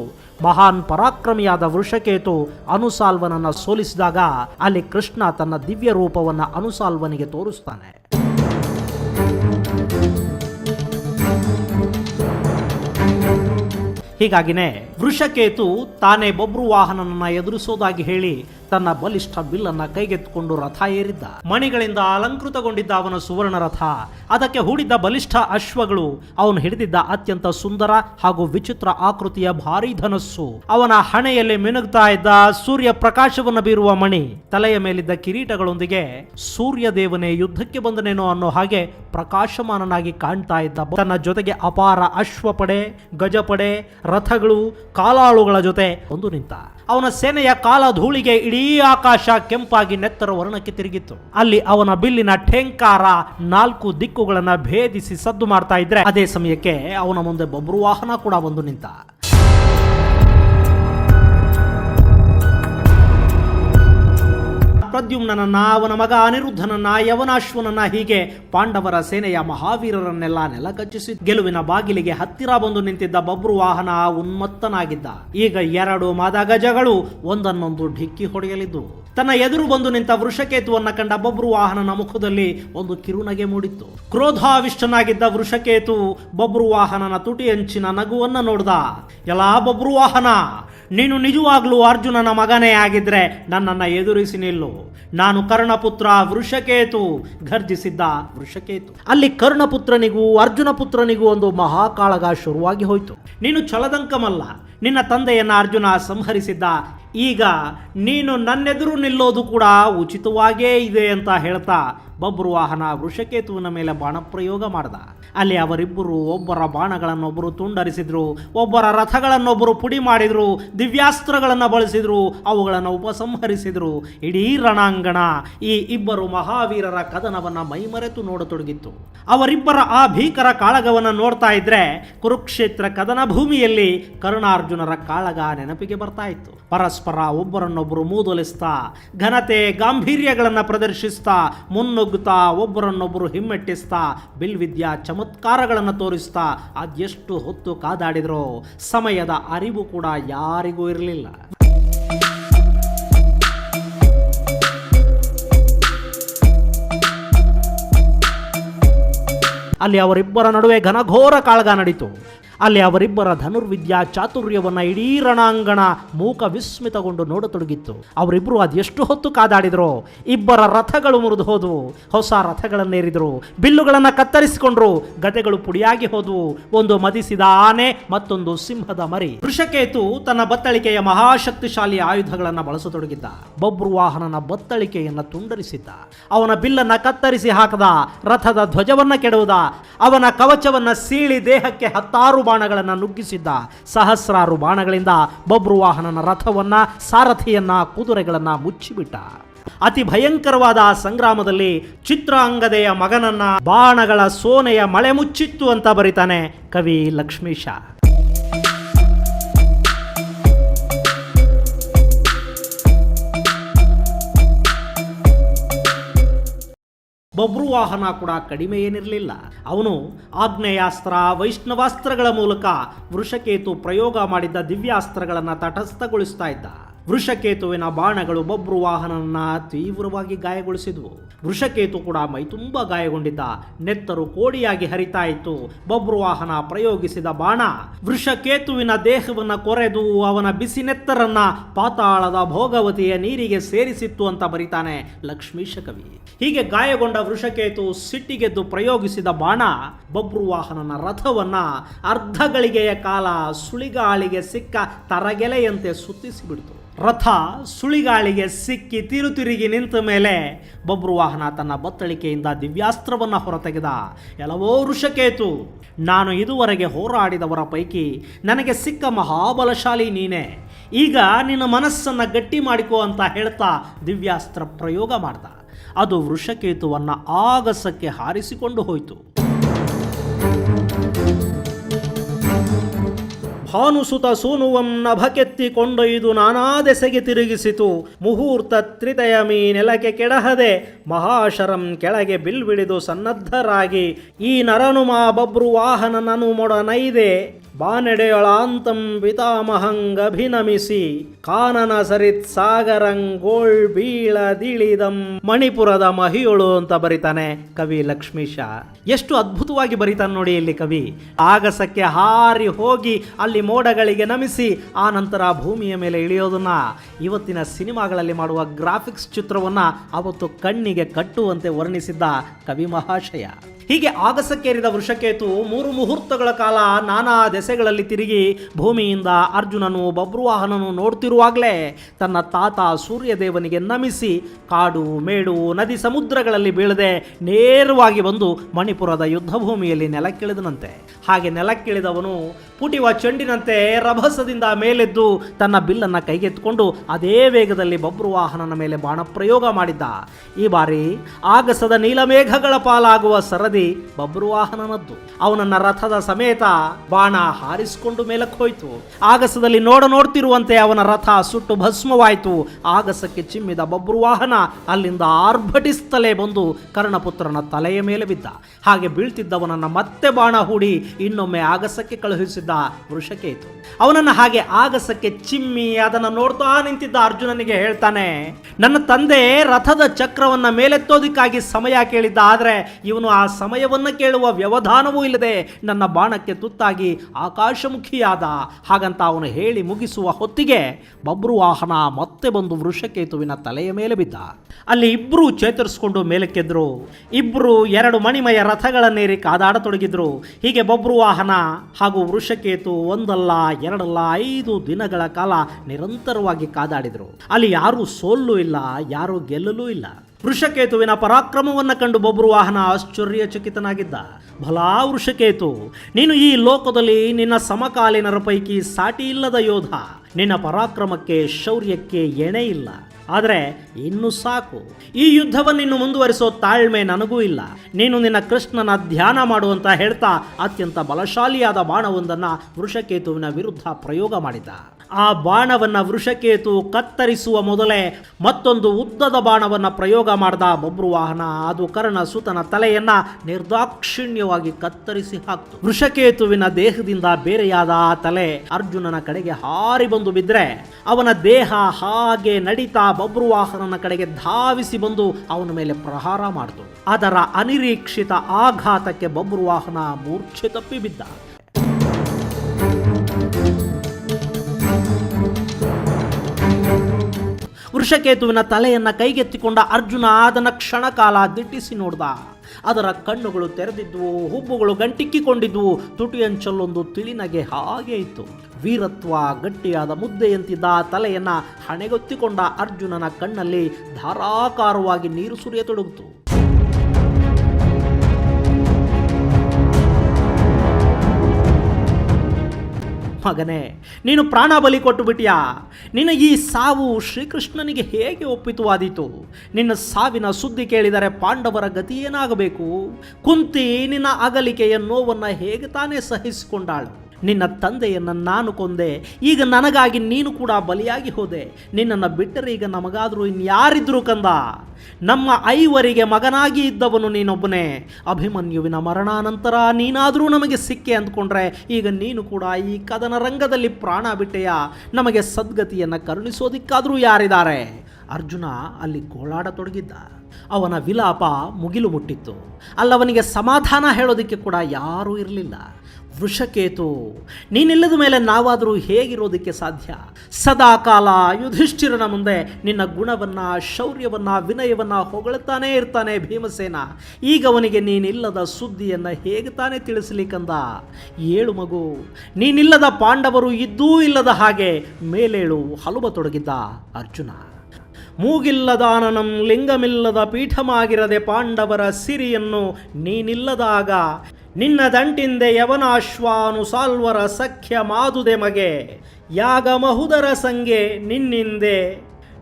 ಮಹಾನ್ ಪರಾಕ್ರಮಿಯಾದ ವೃಷಕೇತು ಅನುಸಾಲ್ವನನ್ನ ಸೋಲಿಸಿದಾಗ ಅಲ್ಲಿ ಕೃಷ್ಣ ತನ್ನ ದಿವ್ಯ ರೂಪವನ್ನ ಅನುಸಾಲ್ವನಿಗೆ ತೋರಿಸ್ತಾನೆ. ಹೀಗಾಗಿನೇ ವೃಷಕೇತು ತಾನೇ ಬೊಬ್ರು ವಾಹನನನ್ನ ಎದುರಿಸೋದಾಗಿ ಹೇಳಿ ತನ್ನ ಬಲಿಷ್ಠ ಬಿಲ್ಲನ್ನ ಕೈಗೆತ್ತಿಕೊಂಡು ರಥ ಏರಿದ್ದ. ಮಣಿಗಳಿಂದ ಅಲಂಕೃತಗೊಂಡಿದ್ದ ಅವನ ಸುವರ್ಣ ರಥ ಅದಕ್ಕೆ ಹೂಡಿದ್ದ ಬಲಿಷ್ಠ ಅಶ್ವಗಳು, ಅವನು ಹಿಡಿದಿದ್ದ ಅತ್ಯಂತ ಸುಂದರ ಹಾಗೂ ವಿಚಿತ್ರ ಆಕೃತಿಯ ಭಾರೀ ಧನಸ್ಸು. ಅವನ ಹಣೆಯಲ್ಲಿ ಮಿನುಗ್ತಾ ಇದ್ದ ಸೂರ್ಯ ಪ್ರಕಾಶವನ್ನು ಬೀರುವ ಮಣಿ, ತಲೆಯ ಮೇಲಿದ್ದ ಕಿರೀಟಗಳೊಂದಿಗೆ ಸೂರ್ಯ ದೇವನೇ ಯುದ್ಧಕ್ಕೆ ಬಂದನೇನೋ ಅನ್ನೋ ಹಾಗೆ ಪ್ರಕಾಶಮಾನನಾಗಿ ಕಾಣ್ತಾ ಇದ್ದ ತನ್ನ ಜೊತೆಗೆ ಅಪಾರ ಅಶ್ವಪಡೆ, ಗಜಪಡೆ, ರಥಗಳು ಕಾಲಾಳುಗಳ ಜೊತೆ ಒಂದು ನಿಂತ. ಅವನ ಸೇನೆಯ ಕಾಲ ಧೂಳಿಗೆ ಇಡೀ ಆಕಾಶ ಕೆಂಪಾಗಿ ನೆತ್ತರ ವರ್ಣಕ್ಕೆ ತಿರುಗಿತ್ತು. ಅಲ್ಲಿ ಅವನ ಬಿಲ್ಲಿನ ಠೇಂಕಾರ ನಾಲ್ಕು ದಿಕ್ಕುಗಳನ್ನ ಭೇದಿಸಿ ಸದ್ದು ಮಾಡ್ತಾ ಇದ್ರೆ, ಅದೇ ಸಮಯಕ್ಕೆ ಅವನ ಮುಂದೆ ಬಬ್ರು ವಾಹನ ಕೂಡ ಒಂದು ನಿಂತ. ಪ್ರದ್ಯುಮ್ನನ್ನ ಅವನ ಮಗ ಅನಿರುದ್ಧನನ್ನ ಯವನಾಶ್ವನನ್ನ ಹೀಗೆ ಪಾಂಡವರ ಸೇನೆಯ ಮಹಾವೀರರನ್ನೆಲ್ಲ ನೆಲಕಚ್ಚಿಸಿ ಗೆಲುವಿನ ಬಾಗಿಲಿಗೆ ಹತ್ತಿರ ಬಂದು ನಿಂತಿದ್ದ ಬಬ್ರು ವಾಹನ ಉನ್ಮತ್ತನಾಗಿದ್ದ. ಈಗ ಎರಡು ಮದಗಜಗಳು ಒಂದನ್ನೊಂದು ಢಿಕ್ಕಿ ಹೊಡೆಯಲಿದ್ದು. ತನ್ನ ಎದುರು ಬಂದು ನಿಂತ ವೃಷಕೇತುವನ್ನ ಕಂಡ ಬಬ್ರು ವಾಹನನ ಮುಖದಲ್ಲಿ ಒಂದು ಕಿರುನಗೆ ಮೂಡಿತ್ತು. ಕ್ರೋಧಾವಿಷ್ಟನಾಗಿದ್ದ ವೃಷಕೇತು ಬಬ್ರು ವಾಹನನ ತುಟಿ ಅಂಚಿನ ನಗುವನ್ನ ನೋಡ್ದ. ಎಲ್ಲಾ ಬಬ್ರು ವಾಹನ ನೀನು ನಿಜವಾಗ್ಲೂ ಅರ್ಜುನನ ಮಗನೇ ಆಗಿದ್ರೆ ನನ್ನನ್ನು ಎದುರಿಸಿ ನಿಲ್ಲು. ನಾನು ಕರ್ಣಪುತ್ರ ವೃಷಕೇತು, ಘರ್ಜಿಸಿದ್ದ ವೃಷಕೇತು. ಅಲ್ಲಿ ಕರ್ಣಪುತ್ರನಿಗೂ ಅರ್ಜುನ ಪುತ್ರನಿಗೂ ಒಂದು ಮಹಾಕಾಳಗ ಶುರುವಾಗಿ ಹೋಯಿತು. ನೀನು ಛಲದಂಕಮಲ್ಲ. ನಿನ್ನ ತಂದೆಯನ್ನ ಅರ್ಜುನ ಸಂಹರಿಸಿದ್ದ. ಈಗ ನೀನು ನನ್ನೆದುರು ನಿಲ್ಲೋದು ಕೂಡ ಉಚಿತವಾಗೇ ಇದೆ ಅಂತ ಹೇಳ್ತಾ ಬಬ್ರು ವಾಹನ ವೃಷಕೇತುವಿನ ಮೇಲೆ ಬಾಣಪ್ರಯೋಗ ಮಾಡಿದ. ಅಲ್ಲಿ ಅವರಿಬ್ಬರು ಒಬ್ಬರ ಬಾಣಗಳನ್ನೊಬ್ಬರು ತುಂಡರಿಸಿದ್ರು, ಒಬ್ಬರ ರಥಗಳನ್ನೊಬ್ಬರು ಪುಡಿ ಮಾಡಿದ್ರು, ದಿವ್ಯಾಸ್ತ್ರಗಳನ್ನು ಬಳಸಿದ್ರು, ಅವುಗಳನ್ನು ಉಪಸಂಹರಿಸಿದ್ರು. ಇಡೀ ರಣಾಂಗಣ ಈ ಇಬ್ಬರು ಮಹಾವೀರರ ಕದನವನ್ನ ಮೈಮರೆತು ನೋಡತೊಡಗಿತ್ತು. ಅವರಿಬ್ಬರ ಆ ಭೀಕರ ಕಾಳಗವನ್ನು ನೋಡ್ತಾ ಇದ್ರೆ ಕುರುಕ್ಷೇತ್ರ ಕದನ ಭೂಮಿಯಲ್ಲಿ ಕರುಣಾರ್ಜುನರ ಕಾಳಗ ನೆನಪಿಗೆ ಬರ್ತಾ ಇತ್ತು. ಪರಸ್ಪರ ಒಬ್ಬರನ್ನೊಬ್ಬರು ಮೂದೊಲಿಸ್ತಾ ಘನತೆ ಗಾಂಭೀರ್ಯಗಳನ್ನು ಪ್ರದರ್ಶಿಸ್ತಾ ಮುನ್ನುಗ್ಗುತ್ತಾ ಒಬ್ಬರನ್ನೊಬ್ಬರು ಹಿಮ್ಮೆಟ್ಟಿಸ್ತಾ ಬಿಲ್ವಿದ್ಯಾ ಚಮತ್ಕಾರಗಳನ್ನು ತೋರಿಸ್ತಾ, ಅದೆಷ್ಟು ಹೊತ್ತು ಕಾದಾಡಿದ್ರೋ, ಸಮಯದ ಅರಿವು ಕೂಡ ಯಾರಿಗೂ ಇರಲಿಲ್ಲ. ಅಲ್ಲಿ ಅವರಿಬ್ಬರ ನಡುವೆ ಘನಘೋರ ಕಾಳಗ ನಡೀತು. ಅಲ್ಲಿ ಅವರಿಬ್ಬರ ಧನುರ್ವಿದ್ಯಾ ಚಾತುರ್ಯವನ್ನ ಇಡೀ ರಣಾಂಗಣ ಮೂಕ ವಿಸ್ಮಿತಗೊಂಡು ನೋಡತೊಡಗಿತ್ತು. ಅವರಿಬ್ಬರು ಅದೆಷ್ಟು ಹೊತ್ತು ಕಾದಾಡಿದ್ರು, ಇಬ್ಬರ ರಥಗಳು ಮುರಿದು ಹೋದವು. ಹೊಸ ರಥಗಳನ್ನೇರಿದ್ರು, ಬಿಲ್ಲುಗಳನ್ನು ಕತ್ತರಿಸಿಕೊಂಡ್ರು. ಗದೆಗಳು ಪುಡಿಯಾಗಿ ಹೋದವು. ಒಂದು ಮದಿಸಿದ ಆನೆ ಮತ್ತೊಂದು ಸಿಂಹದ ಮರಿ. ಋಷಕೇತು ತನ್ನ ಬತ್ತಳಿಕೆಯ ಮಹಾಶಕ್ತಿಶಾಲಿ ಆಯುಧಗಳನ್ನು ಬಳಸತೊಡಗಿದ್ದ. ಬೊಬ್ರು ವಾಹನನ ಬತ್ತಳಿಕೆಯನ್ನ ತುಂಡರಿಸಿದ್ದ. ಅವನ ಬಿಲ್ಲನ್ನ ಕತ್ತರಿಸಿ ಹಾಕದ, ರಥದ ಧ್ವಜವನ್ನ ಕೆಡುವುದ. ಅವನ ಕವಚವನ್ನ ಸೀಳಿ ದೇಹಕ್ಕೆ ಹತ್ತಾರು ಬಾಣಗಳನ್ನು ನುಗ್ಗಿಸಿದ್ದ ಸಹಸ್ರಾರು ಬಾಣಗಳಿಂದ ಬಬ್ರುವಾಹನನ ರಥವನ್ನ, ಸಾರಥಿಯನ್ನ, ಕುದುರೆಗಳನ್ನ ಮುಚ್ಚಿಬಿಟ್ಟ. ಅತಿ ಭಯಂಕರವಾದ ಆ ಸಂಗ್ರಾಮದಲ್ಲಿ ಚಿತ್ರಾಂಗದೆಯ ಮಗನನ್ನ ಬಾಣಗಳ ಸೋನೆಯ ಮಳೆ ಮುಚ್ಚಿತ್ತು ಅಂತ ಬರೀತಾನೆ ಕವಿ ಲಕ್ಷ್ಮೀಶ. ಬಬ್ರು ವಾಹನ ಕೂಡ ಕಡಿಮೆ ಏನಿರಲಿಲ್ಲ. ಅವನು ಆಗ್ನೇಯಾಸ್ತ್ರ, ವೈಷ್ಣವಾಸ್ತ್ರಗಳ ಮೂಲಕ ವೃಷಕೇತು ಪ್ರಯೋಗ ಮಾಡಿದ್ದ ದಿವ್ಯಾಸ್ತ್ರಗಳನ್ನು ತಟಸ್ಥಗೊಳಿಸ್ತಾ ಇದ್ದ. ವೃಷಕೇತುವಿನ ಬಾಣಗಳು ಬಬ್ರು ವಾಹನನ್ನ ತೀವ್ರವಾಗಿ ಗಾಯಗೊಳಿಸಿದ್ವು. ವೃಷಕೇತು ಕೂಡ ಮೈತುಂಬ ಗಾಯಗೊಂಡಿದ್ದ. ನೆತ್ತರು ಕೋಡಿಯಾಗಿ ಹರಿತಾ ಇತ್ತು. ಬಬ್ರು ವಾಹನ ಪ್ರಯೋಗಿಸಿದ ಬಾಣ. ವೃಷಕೇತುವಿನ ದೇಹವನ್ನ ಕೊರೆದು ಅವನ ಬಿಸಿ ನೆತ್ತರನ್ನ ಪಾತಾಳದ ಭೋಗವತಿಯ ನೀರಿಗೆ ಸೇರಿಸಿತ್ತು ಅಂತ ಬರೀತಾನೆ ಲಕ್ಷ್ಮೀಶ ಕವಿ ಹೀಗೆ ಗಾಯಗೊಂಡ ವೃಷಕೇತು ಸಿಟ್ಟಿಗೆದ್ದು ಪ್ರಯೋಗಿಸಿದ ಬಾಣ. ಬಬ್ರು ವಾಹನನ ರಥವನ್ನ ಅರ್ಧ ಗಳಿಗೆಯ ಕಾಲ ಸುಳಿಗಾಳಿಗೆ ಸಿಕ್ಕ ತರಗೆಲೆಯಂತೆ ಸುತ್ತಿಸಿಬಿಡ್ತು. ರಥ ಸುಳಿಗಾಳಿಗೆ ಸಿಕ್ಕಿ ತಿರುತಿರುಗಿ ನಿಂತ ಮೇಲೆ ಬಬ್ರುವಾಹನ ತನ್ನ ಬತ್ತಳಿಕೆಯಿಂದ ದಿವ್ಯಾಸ್ತ್ರವನ್ನು ಹೊರತೆಗೆದ. ಎಲ್ಲವೋ ವೃಷಕೇತು. ನಾನು ಇದುವರೆಗೆ ಹೋರಾಡಿದವರ ಪೈಕಿ ನನಗೆ ಸಿಕ್ಕ ಮಹಾಬಲಶಾಲಿ ನೀನೇ. ಈಗ ನಿನ್ನ ಮನಸ್ಸನ್ನು ಗಟ್ಟಿ ಮಾಡಿಕೋ ಅಂತ ಹೇಳ್ತಾ ದಿವ್ಯಾಸ್ತ್ರ ಪ್ರಯೋಗ ಮಾಡ್ದ. ಅದು ವೃಷಕೇತುವನ್ನು ಆಗಸಕ್ಕೆ ಹಾರಿಸಿಕೊಂಡು ಹೋಯಿತು. ಭಾನುಸುತ ಸೂನುವಂ ನಭಕೆತ್ತಿ ಕೊಂಡೊಯ್ದು ನಾನಾ ದೆಸೆಗೆ ತಿರುಗಿಸಿತು. ಮುಹೂರ್ತ ತ್ರಿತಯಮಿ ನೆಲಕ್ಕೆ ಕೆಡಹದೆ ಮಹಾಶರಂ ಕೆಳಗೆ ಬಿಲ್ಬಿಡಿದು ಸನ್ನದ್ಧರಾಗಿ ಈ ನರನುಮಾ ಬಬ್ರು ವಾಹನನನು ಮೊಡನೈದೆ ಬಾನೆಡೆಯೊಳಾಂತಂ ಪಿತಾಮಹಂಗಭಿನಮಿಸಿ ಕಾನನ ಸರಿತ್ ಸಾಗರಂಗೋಳ್ ಬೀಳ ದಿಳಿದಂ ಮಣಿಪುರದ ಮಹಿಯೊಳು ಅಂತ ಬರಿತಾನೆ ಕವಿ ಲಕ್ಷ್ಮೀಶ ಎಷ್ಟು ಅದ್ಭುತವಾಗಿ ಬರಿತಾನೆ ನೋಡಿ ಇಲ್ಲಿ ಕವಿ. ಆಗಸಕ್ಕೆ ಹಾರಿ ಹೋಗಿ ಅಲ್ಲಿ ಮೋಡಗಳಿಗೆ ನಮಿಸಿ ಆ ನಂತರ ಭೂಮಿಯ ಮೇಲೆ ಇಳಿಯೋದನ್ನ. ಇವತ್ತಿನ ಸಿನಿಮಾಗಳಲ್ಲಿ ಮಾಡುವ ಗ್ರಾಫಿಕ್ಸ್ ಚಿತ್ರವನ್ನ ಅವತ್ತು ಕಣ್ಣಿಗೆ ಕಟ್ಟುವಂತೆ ವರ್ಣಿಸಿದ್ದ ಕವಿ ಮಹಾಶಯ. ಹೀಗೆ ಆಗಸಕ್ಕೇರಿದ ವೃಷಕೇತು ಮೂರು ಮುಹೂರ್ತಗಳ ಕಾಲ ನಾನಾ ದೆಸೆಗಳಲ್ಲಿ ತಿರುಗಿ ಭೂಮಿಯಿಂದ ಅರ್ಜುನನು ಬಬ್ರುವಾಹನನು ನೋಡ್ತಿರುವಾಗಲೇ ತನ್ನ ತಾತ ಸೂರ್ಯದೇವನಿಗೆ ನಮಿಸಿ ಕಾಡು ಮೇಡು ನದಿ ಸಮುದ್ರಗಳಲ್ಲಿ ಬೀಳದೆ ನೇರವಾಗಿ ಬಂದು ಮಣಿಪುರದ ಯುದ್ಧಭೂಮಿಯಲ್ಲಿ ನೆಲಕ್ಕಿಳಿದನಂತೆ. ಹಾಗೆ ನೆಲಕ್ಕಿಳಿದವನು ಪುಟಿವ ಚೆಂಡಿನಂತೆ ರಭಸದಿಂದ ಮೇಲೆದ್ದು ತನ್ನ ಬಿಲ್ಲನ್ನು ಕೈಗೆತ್ತಿಕೊಂಡು ಅದೇ ವೇಗದಲ್ಲಿ ಬಬ್ರುವಾಹನನ ಮೇಲೆ ಬಾಣ ಪ್ರಯೋಗ ಮಾಡಿದ್ದ. ಈ ಬಾರಿ ಆಗಸದ ನೀಲಮೇಘಗಳ ಪಾಲಾಗುವ ಸರದಿ ಬಬ್ರುವಾಹನನದ್ದು ಅವನನ್ನ ರಥದ ಸಮೇತ ಬಾಣ ಹಾರಿಸಿಕೊಂಡು ಮೇಲಕ್ಕೆ ಹೋಯಿತು. ಆಗಸದಲ್ಲಿ ನೋಡ ನೋಡ್ತಿರುವಂತೆ ಅವನ ರಥ ಸುಟ್ಟು ಭಸ್ಮವಾಯಿತು. ಆಗಸಕ್ಕೆ ಚಿಮ್ಮಿದ ಬಬ್ರುವಾಹನ ಅಲ್ಲಿಂದ ಆರ್ಭಟಿಸ್ತಲೇ ಬಂದು ಕರ್ಣಪುತ್ರನ ತಲೆಯ ಮೇಲೆ ಬಿದ್ದ. ಹಾಗೆ ಬೀಳ್ತಿದ್ದವನನ್ನ ಮತ್ತೆ ಬಾಣ ಹೂಡಿ ಇನ್ನೊಮ್ಮೆ ಆಗಸಕ್ಕೆ ಕಳುಹಿಸಿದ್ದ. ವೃಷಕೇತು ಅವನನ್ನ ಹಾಗೆ ಆಗಸಕ್ಕೆ ಚಿಮ್ಮಿ ಅದನ್ನು ನೋಡ್ತಾ ನಿಂತಿದ್ದ ಅರ್ಜುನನಿಗೆ ಹೇಳ್ತಾನೆ, ನನ್ನ ತಂದೆ ರಥದ ಚಕ್ರವನ್ನ ಮೇಲೆತ್ತೋದಕ್ಕಾಗಿ ಸಮಯ ಕೇಳಿದ್ದ, ಆದರೆ ಇವನು ಆ ಸಮಯವನ್ನ ಕೇಳುವ ವ್ಯವಧಾನವೂ ಇಲ್ಲದೆ ನನ್ನ ಬಾಣಕ್ಕೆ ತುತ್ತಾಗಿ ಆಕಾಶಮುಖಿಯಾದ. ಹಾಗಂತ ಅವನು ಹೇಳಿ ಮುಗಿಸುವ ಹೊತ್ತಿಗೆ ಬಬ್ರುವಾಹನ ಮತ್ತೆ ಬಂದು ವೃಷಕೇತುವಿನ ತಲೆಯ ಮೇಲೆ ಬಿದ್ದ. ಅಲ್ಲಿ ಇಬ್ರು ಚೇತರಿಸಿಕೊಂಡು ಮೇಲಕ್ಕೆದ್ರು. ಇಬ್ರು ಎರಡು ಮಣಿಮಯ ರಥಗಳನ್ನೇರಿ ಕಾದಾಡತೊಡಗಿದ್ರು. ಹೀಗೆ ಬಬ್ರುವಾಹನ ಹಾಗೂ ವೃಷಕೇತು ಒಂದಲ್ಲ, ಎರಡಲ್ಲ, ಐದು ದಿನಗಳ ಕಾಲ ನಿರಂತರವಾಗಿ ಕಾದಾಡಿದ್ರು. ಅಲ್ಲಿ ಯಾರೂ ಸೋಲ್ಲೂ ಇಲ್ಲ, ಯಾರೂ ಗೆಲ್ಲಲೂ ಇಲ್ಲ. ವೃಷಕೇತುವಿನ ಪರಾಕ್ರಮವನ್ನು ಕಂಡು ಬಬ್ರುವಾಹನ ಆಶ್ಚರ್ಯಚಕಿತನಾಗಿದ್ದ. ಭಲಾ ವೃಷಕೇತು, ನೀನು ಈ ಲೋಕದಲ್ಲಿ ನಿನ್ನ ಸಮಕಾಲೀನರ ಪೈಕಿ ಸಾಟಿ ಇಲ್ಲದ ಯೋಧ. ನಿನ್ನ ಪರಾಕ್ರಮಕ್ಕೆ, ಶೌರ್ಯಕ್ಕೆ ಎಣೆ ಇಲ್ಲ. ಆದರೆ ಇನ್ನು ಸಾಕು. ಈ ಯುದ್ಧವನ್ನು ಇನ್ನು ಮುಂದುವರಿಸೋ ತಾಳ್ಮೆ ನನಗೂ ಇಲ್ಲ. ನೀನು ನಿನ್ನ ಕೃಷ್ಣನ ಧ್ಯಾನ ಮಾಡುವಂತ ಹೇಳ್ತಾ ಅತ್ಯಂತ ಬಲಶಾಲಿಯಾದ ಬಾಣವೊಂದನ್ನು ವೃಷಕೇತುವಿನ ವಿರುದ್ಧ ಪ್ರಯೋಗ ಮಾಡಿದ. ಆ ಬಾಣವನ್ನ ವೃಷಕೇತು ಕತ್ತರಿಸುವ ಮೊದಲೇ ಮತ್ತೊಂದು ಉದ್ದದ ಬಾಣವನ್ನ ಪ್ರಯೋಗ ಮಾಡಿದ ಬಬ್ರುವಾಹನ ಅದು ಕರ್ಣ ಸುತನ ತಲೆಯನ್ನ ನಿರ್ದಾಕ್ಷಿಣ್ಯವಾಗಿ ಕತ್ತರಿಸಿ ಹಾಕ್ತು. ವೃಷಕೇತುವಿನ ದೇಹದಿಂದ ಬೇರೆಯಾದ ಆ ತಲೆ ಅರ್ಜುನನ ಕಡೆಗೆ ಹಾರಿ ಬಂದು ಬಿದ್ದರೆ ಅವನ ದೇಹ ಹಾಗೆ ನಡಿತಾ ಬಬ್ರುವಾಹನನ ಕಡೆಗೆ ಧಾವಿಸಿ ಬಂದು ಅವನ ಮೇಲೆ ಪ್ರಹಾರ ಮಾಡಿತು. ಅದರ ಅನಿರೀಕ್ಷಿತ ಆಘಾತಕ್ಕೆ ಬಬ್ರುವಾಹನ ಮೂರ್ಛೆ ತಪ್ಪಿ ಬಿದ್ದ. ವೃಷಕೇತುವಿನ ತಲೆಯನ್ನು ಕೈಗೆತ್ತಿಕೊಂಡ ಅರ್ಜುನ ಅದನ್ನ ಕ್ಷಣಕಾಲ ದಿಟ್ಟಿಸಿ ನೋಡ್ದ. ಅದರ ಕಣ್ಣುಗಳು ತೆರೆದಿದ್ವು, ಹುಬ್ಬುಗಳು ಗಂಟಿಕ್ಕಿಕೊಂಡಿದ್ವು ತುಟಿಯಂಚಲ್ಲೊಂದು ತಿಳಿನಗೆ ಹಾಗೆ ಇತ್ತು. ವೀರತ್ವ ಗಟ್ಟಿಯಾದ ಮುದ್ದೆಯಂತಿದ್ದ ಆ ತಲೆಯನ್ನು ಹಣೆಗೊತ್ತಿಕೊಂಡ ಅರ್ಜುನನ ಕಣ್ಣಲ್ಲಿ ಧಾರಾಕಾರವಾಗಿ ನೀರು ಸುರಿಯತೊಡಗಿತು. ಮಗನೇ, ನೀನು ಪ್ರಾಣ ಬಲಿ ಕೊಟ್ಟು ಬಿಟ್ಟಿಯಾ? ನಿನ್ನ ಈ ಸಾವು ಶ್ರೀಕೃಷ್ಣನಿಗೆ ಹೇಗೆ ಒಪ್ಪಿತವಾದೀತು ನಿನ್ನ ಸಾವಿನ ಸುದ್ದಿ ಕೇಳಿದರೆ ಪಾಂಡವರ ಗತಿ ಏನಾಗಬೇಕು? ಕುಂತಿ ನಿನ್ನ ಅಗಲಿಕೆಯ ನೋವನ್ನು ಹೇಗೆ ತಾನೇ ಸಹಿಸಿಕೊಂಡಾಳು? ನಿನ್ನ ತಂದೆಯನ್ನು ನಾನು ಕೊಂದೆ, ಈಗ ನನಗಾಗಿ ನೀನು ಕೂಡ ಬಲಿಯಾಗಿ ಹೋದೆ. ನಿನ್ನನ್ನು ಬಿಟ್ಟರೆ ಈಗ ನಮಗಾದರೂ ಇನ್ಯಾರಿದ್ರು ಕಂದ? ನಮ್ಮ ಐವರಿಗೆ ಮಗನಾಗಿ ಇದ್ದವನು ನೀನೊಬ್ಬನೇ. ಅಭಿಮನ್ಯುವಿನ ಮರಣಾನಂತರ ನೀನಾದರೂ ನಮಗೆ ಸಿಕ್ಕೆ ಅಂದ್ಕೊಂಡ್ರೆ, ಈಗ ನೀನು ಕೂಡ ಈ ಕದನ ರಂಗದಲ್ಲಿ ಪ್ರಾಣ ಬಿಟ್ಟೆಯ? ನಮಗೆ ಸದ್ಗತಿಯನ್ನು ಕರುಣಿಸೋದಿಕ್ಕಾದರೂ ಯಾರಿದ್ದಾರೆ? ಅರ್ಜುನ ಅಲ್ಲಿ ಗೋಳಾಡತೊಡಗಿದ್ದ ಅವನ ವಿಲಾಪ ಮುಗಿಲು ಮುಟ್ಟಿತ್ತು. ಅಲ್ಲವನಿಗೆ ಸಮಾಧಾನ ಹೇಳೋದಕ್ಕೆ ಕೂಡ ಯಾರೂ ಇರಲಿಲ್ಲ. ವೃಷಕೇತು, ನೀನಿಲ್ಲದ ಮೇಲೆ ನಾವಾದರೂ ಹೇಗಿರೋದಕ್ಕೆ ಸಾಧ್ಯ? ಸದಾ ಕಾಲ ಯುಧಿಷ್ಠಿರನ ಮುಂದೆ ನಿನ್ನ ಗುಣವನ್ನ, ಶೌರ್ಯವನ್ನು, ವಿನಯವನ್ನು ಹೊಗಳುತ್ತಾನೇ ಇರ್ತಾನೆ ಭೀಮಸೇನ. ಈಗ ಅವನಿಗೆ ನೀನಿಲ್ಲದ ಸುದ್ದಿಯನ್ನು ಹೇಗೆ ತಾನೇ ತಿಳಿಸಲಿಕ್ಕಂದ ಏಳು ಮಗು, ನೀನಿಲ್ಲದ ಪಾಂಡವರು ಇದ್ದೂ ಇಲ್ಲದ ಹಾಗೆ ಮೇಲೇಳು ಹಲುಬತೊಡಗಿದ್ದ ಅರ್ಜುನ. ಮೂಗಿಲ್ಲದಾನನಂ ಲಿಂಗಮಿಲ್ಲದ ಪೀಠಮಾಗಿರದೆ ಪಾಂಡವರ ಸಿರಿಯನ್ನು ನೀನಿಲ್ಲದಾಗ ನಿನ್ನ ದಂಟಿಂದೆ ಯವನಾಶ್ವಾನು ಸಾಲ್ವರ ಸಖ್ಯ ಮಾದುದೆ ಮಗೆ ಯಾಗ ಮಹುದರ ಸಂಗೆ ನಿನ್ನಿಂದೆ.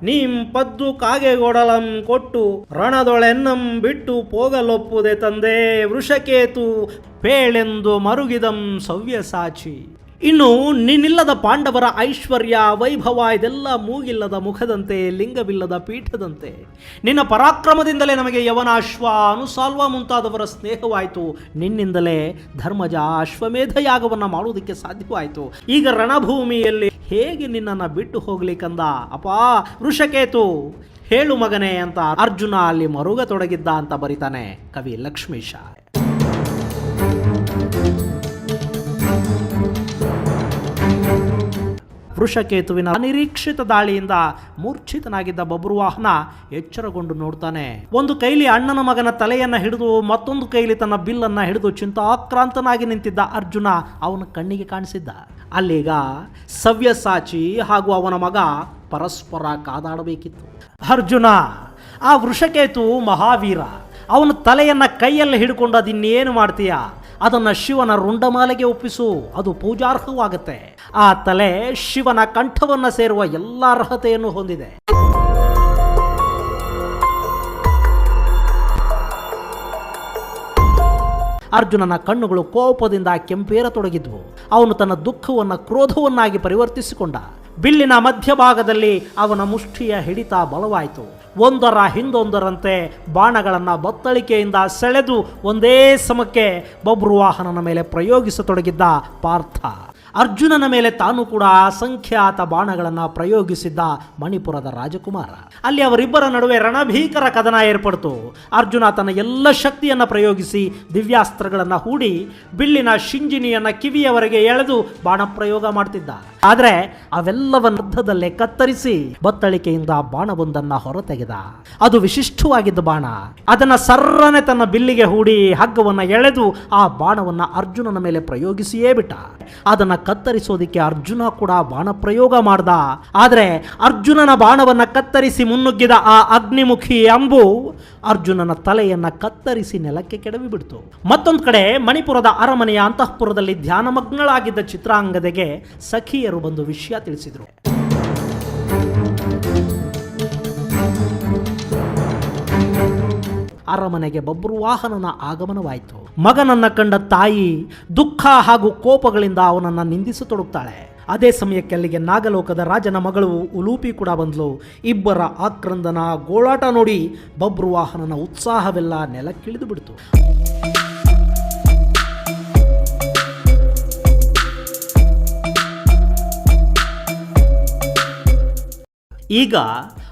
ನೀಂ ಪದ್ದು ಕಾಗೆಗೊಡಲಂ ಕೊಟ್ಟು ರಣದೊಳೆನ್ನಂ ಬಿಟ್ಟು ಪೋಗಲೊಪ್ಪುದೆ ತಂದೆ ವೃಷಕೇತು ಪೇಳೆಂದು ಮರುಗಿದಂ ಸವ್ಯಸಾಚಿ. ಇನ್ನು ನಿನ್ನಿಲ್ಲದ ಪಾಂಡವರ ಐಶ್ವರ್ಯ, ವೈಭವ ಇದೆಲ್ಲ ಮೂಗಿಲ್ಲದ ಮುಖದಂತೆ, ಲಿಂಗವಿಲ್ಲದ ಪೀಠದಂತೆ. ನಿನ್ನ ಪರಾಕ್ರಮದಿಂದಲೇ ನಮಗೆ ಯವನಾಶ್ವ ಅನುಸಾಲ್ವ ಮುಂತಾದವರ ಸ್ನೇಹವಾಯಿತು. ನಿನ್ನಿಂದಲೇ ಧರ್ಮಜ ಅಶ್ವಮೇಧ ಯಾಗವನ್ನು ಮಾಡುವುದಕ್ಕೆ ಸಾಧ್ಯವಾಯಿತು. ಈಗ ರಣಭೂಮಿಯಲ್ಲಿ ಹೇಗೆ ನಿನ್ನನ್ನು ಬಿಟ್ಟು ಹೋಗ್ಲಿಕ್ಕಂದ ಅಪಾ, ವೃಷಕೇತು, ಹೇಳು ಮಗನೇ ಅಂತ ಅರ್ಜುನ ಅಲ್ಲಿ ಮರುಗತೊಡಗಿದ್ದ ಅಂತ ಬರಿತಾನೆ ಕವಿ ಲಕ್ಷ್ಮೀಶ. ವೃಷಕೇತುವಿನ ಅನಿರೀಕ್ಷಿತ ದಾಳಿಯಿಂದ ಮೂರ್ಛಿತನಾಗಿದ್ದ ಬಬ್ರುವಾಹನ ಎಚ್ಚರಗೊಂಡು ನೋಡ್ತಾನೆ. ಒಂದು ಕೈಲಿ ಅಣ್ಣನ ಮಗನ ತಲೆಯನ್ನ ಹಿಡಿದು ಮತ್ತೊಂದು ಕೈಲಿ ತನ್ನ ಬಿಲ್ಲನ್ನ ಹಿಡಿದು ಚಿಂತಾಕ್ರಾಂತನಾಗಿ ನಿಂತಿದ್ದ ಅರ್ಜುನ ಅವನ ಕಣ್ಣಿಗೆ ಕಾಣಿಸಿದ್ದ. ಅಲ್ಲೀಗ ಸವ್ಯಸಾಚಿ ಹಾಗೂ ಅವನ ಮಗ ಪರಸ್ಪರ ಕಾದಾಡಬೇಕಿತ್ತು. ಅರ್ಜುನ, ಆ ವೃಷಕೇತು ಮಹಾವೀರ, ಅವನ ತಲೆಯನ್ನ ಕೈಯಲ್ಲಿ ಹಿಡ್ಕೊಂಡು ಅದಿನ್ನೇನು ಮಾಡ್ತೀಯ? ಅದನ್ನು ಶಿವನ ರುಂಡಮಾಲೆಗೆ ಒಪ್ಪಿಸು, ಅದು ಪೂಜಾರ್ಹವಾಗುತ್ತೆ. ಆ ತಲೆ ಶಿವನ ಕಂಠವನ್ನು ಸೇರುವ ಎಲ್ಲ ಅರ್ಹತೆಯನ್ನು ಹೊಂದಿದೆ. ಅರ್ಜುನನ ಕಣ್ಣುಗಳು ಕೋಪದಿಂದ ಕೆಂಪೇರತೊಡಗಿದ್ವು. ಅವನು ತನ್ನ ದುಃಖವನ್ನು ಕ್ರೋಧವನ್ನಾಗಿ ಪರಿವರ್ತಿಸಿಕೊಂಡ. ಬಿಲ್ಲಿನ ಮಧ್ಯಭಾಗದಲ್ಲಿ ಅವನ ಮುಷ್ಟಿಯ ಹಿಡಿತ ಬಲವಾಯಿತು. ಒಂದರ ಹಿಂದೊಂದರಂತೆ ಬಾಣಗಳನ್ನು ಬತ್ತಳಿಕೆಯಿಂದ ಸೆಳೆದು ಒಂದೇ ಸಮಕ್ಕೆ ಬಬ್ರುವಾಹನನ ಮೇಲೆ ಪ್ರಯೋಗಿಸತೊಡಗಿದ್ದ ಪಾರ್ಥ. ಅರ್ಜುನನ ಮೇಲೆ ತಾನು ಕೂಡ ಅಸಂಖ್ಯಾತ ಬಾಣಗಳನ್ನು ಪ್ರಯೋಗಿಸಿದ್ದ ಮಣಿಪುರದ ರಾಜಕುಮಾರ. ಅಲ್ಲಿ ಅವರಿಬ್ಬರ ನಡುವೆ ರಣಭೀಕರ ಕದನ ಏರ್ಪಡ್ತು. ಅರ್ಜುನ ತನ್ನ ಎಲ್ಲ ಶಕ್ತಿಯನ್ನು ಪ್ರಯೋಗಿಸಿ ದಿವ್ಯಾಸ್ತ್ರಗಳನ್ನು ಹೂಡಿ ಬಿಲ್ಲಿನ ಶಿಂಜಿನಿಯನ್ನ ಕಿವಿಯವರೆಗೆ ಎಳೆದು ಬಾಣ ಪ್ರಯೋಗ ಮಾಡ್ತಿದ್ದ. ಆದರೆ ಅವೆಲ್ಲವನ್ನ ಅರ್ಧದಲ್ಲೇ ಕತ್ತರಿಸಿ ಬತ್ತಳಿಕೆಯಿಂದ ಬಾಣವೊಂದನ್ನ ಹೊರತೆಗೆದ. ಅದು ವಿಶಿಷ್ಟವಾಗಿದ್ದ ಬಾಣ. ಅದನ್ನ ಸರ್ರನೆ ತನ್ನ ಬಿಲ್ಲಿಗೆ ಹೂಡಿ ಹಗ್ಗವನ್ನ ಎಳೆದು ಆ ಬಾಣವನ್ನ ಅರ್ಜುನನ ಮೇಲೆ ಪ್ರಯೋಗಿಸಿಯೇ ಬಿಟ್ಟ. ಅದನ್ನ ಕತ್ತರಿಸೋದಿಕ್ಕೆ ಅರ್ಜುನ ಕೂಡ ಬಾಣ ಪ್ರಯೋಗ ಮಾಡ್ದ. ಆದರೆ ಅರ್ಜುನನ ಬಾಣವನ್ನು ಕತ್ತರಿಸಿ ಮುನ್ನುಗ್ಗಿದ ಆ ಅಗ್ನಿಮುಖಿ ಅಂಬು ಅರ್ಜುನನ ತಲೆಯನ್ನು ಕತ್ತರಿಸಿ ನೆಲಕ್ಕೆ ಕೆಡವಿ ಬಿಡ್ತು. ಮತ್ತೊಂದು ಕಡೆ ಮಣಿಪುರದ ಅರಮನೆಯ ಅಂತಃಪುರದಲ್ಲಿ ಧ್ಯಾನಮಗ್ನಳಾಗಿದ್ದ ಚಿತ್ರಾಂಗದೆಗೆ ಸಖಿಯರು ಬಂದು ವಿಷಯ ತಿಳಿಸಿದರು. ಅರಮನೆಗೆ ಬಬ್ರುವಾಹನನ ಆಗಮನವಾಯಿತು. ಮಗನನ್ನ ಕಂಡ ತಾಯಿ ದುಃಖ ಹಾಗೂ ಕೋಪಗಳಿಂದ ಅವನನ್ನು ನಿಂದಿಸತೊಡಗುತ್ತಾಳೆ. ಅದೇ ಸಮಯಕ್ಕೆ ಅಲ್ಲಿಗೆ ನಾಗಲೋಕದ ರಾಜನ ಮಗಳು ಉಲೂಪಿ ಕೂಡ ಬಂದಳು ಇಬ್ಬರ ಆಕ್ರಂದನ, ಗೋಳಾಟ ನೋಡಿ ಬಬ್ರುವಾಹನನ ಉತ್ಸಾಹವೆಲ್ಲ ನೆಲಕ್ಕಿಳಿದು ಬಿಡ್ತು. ಈಗ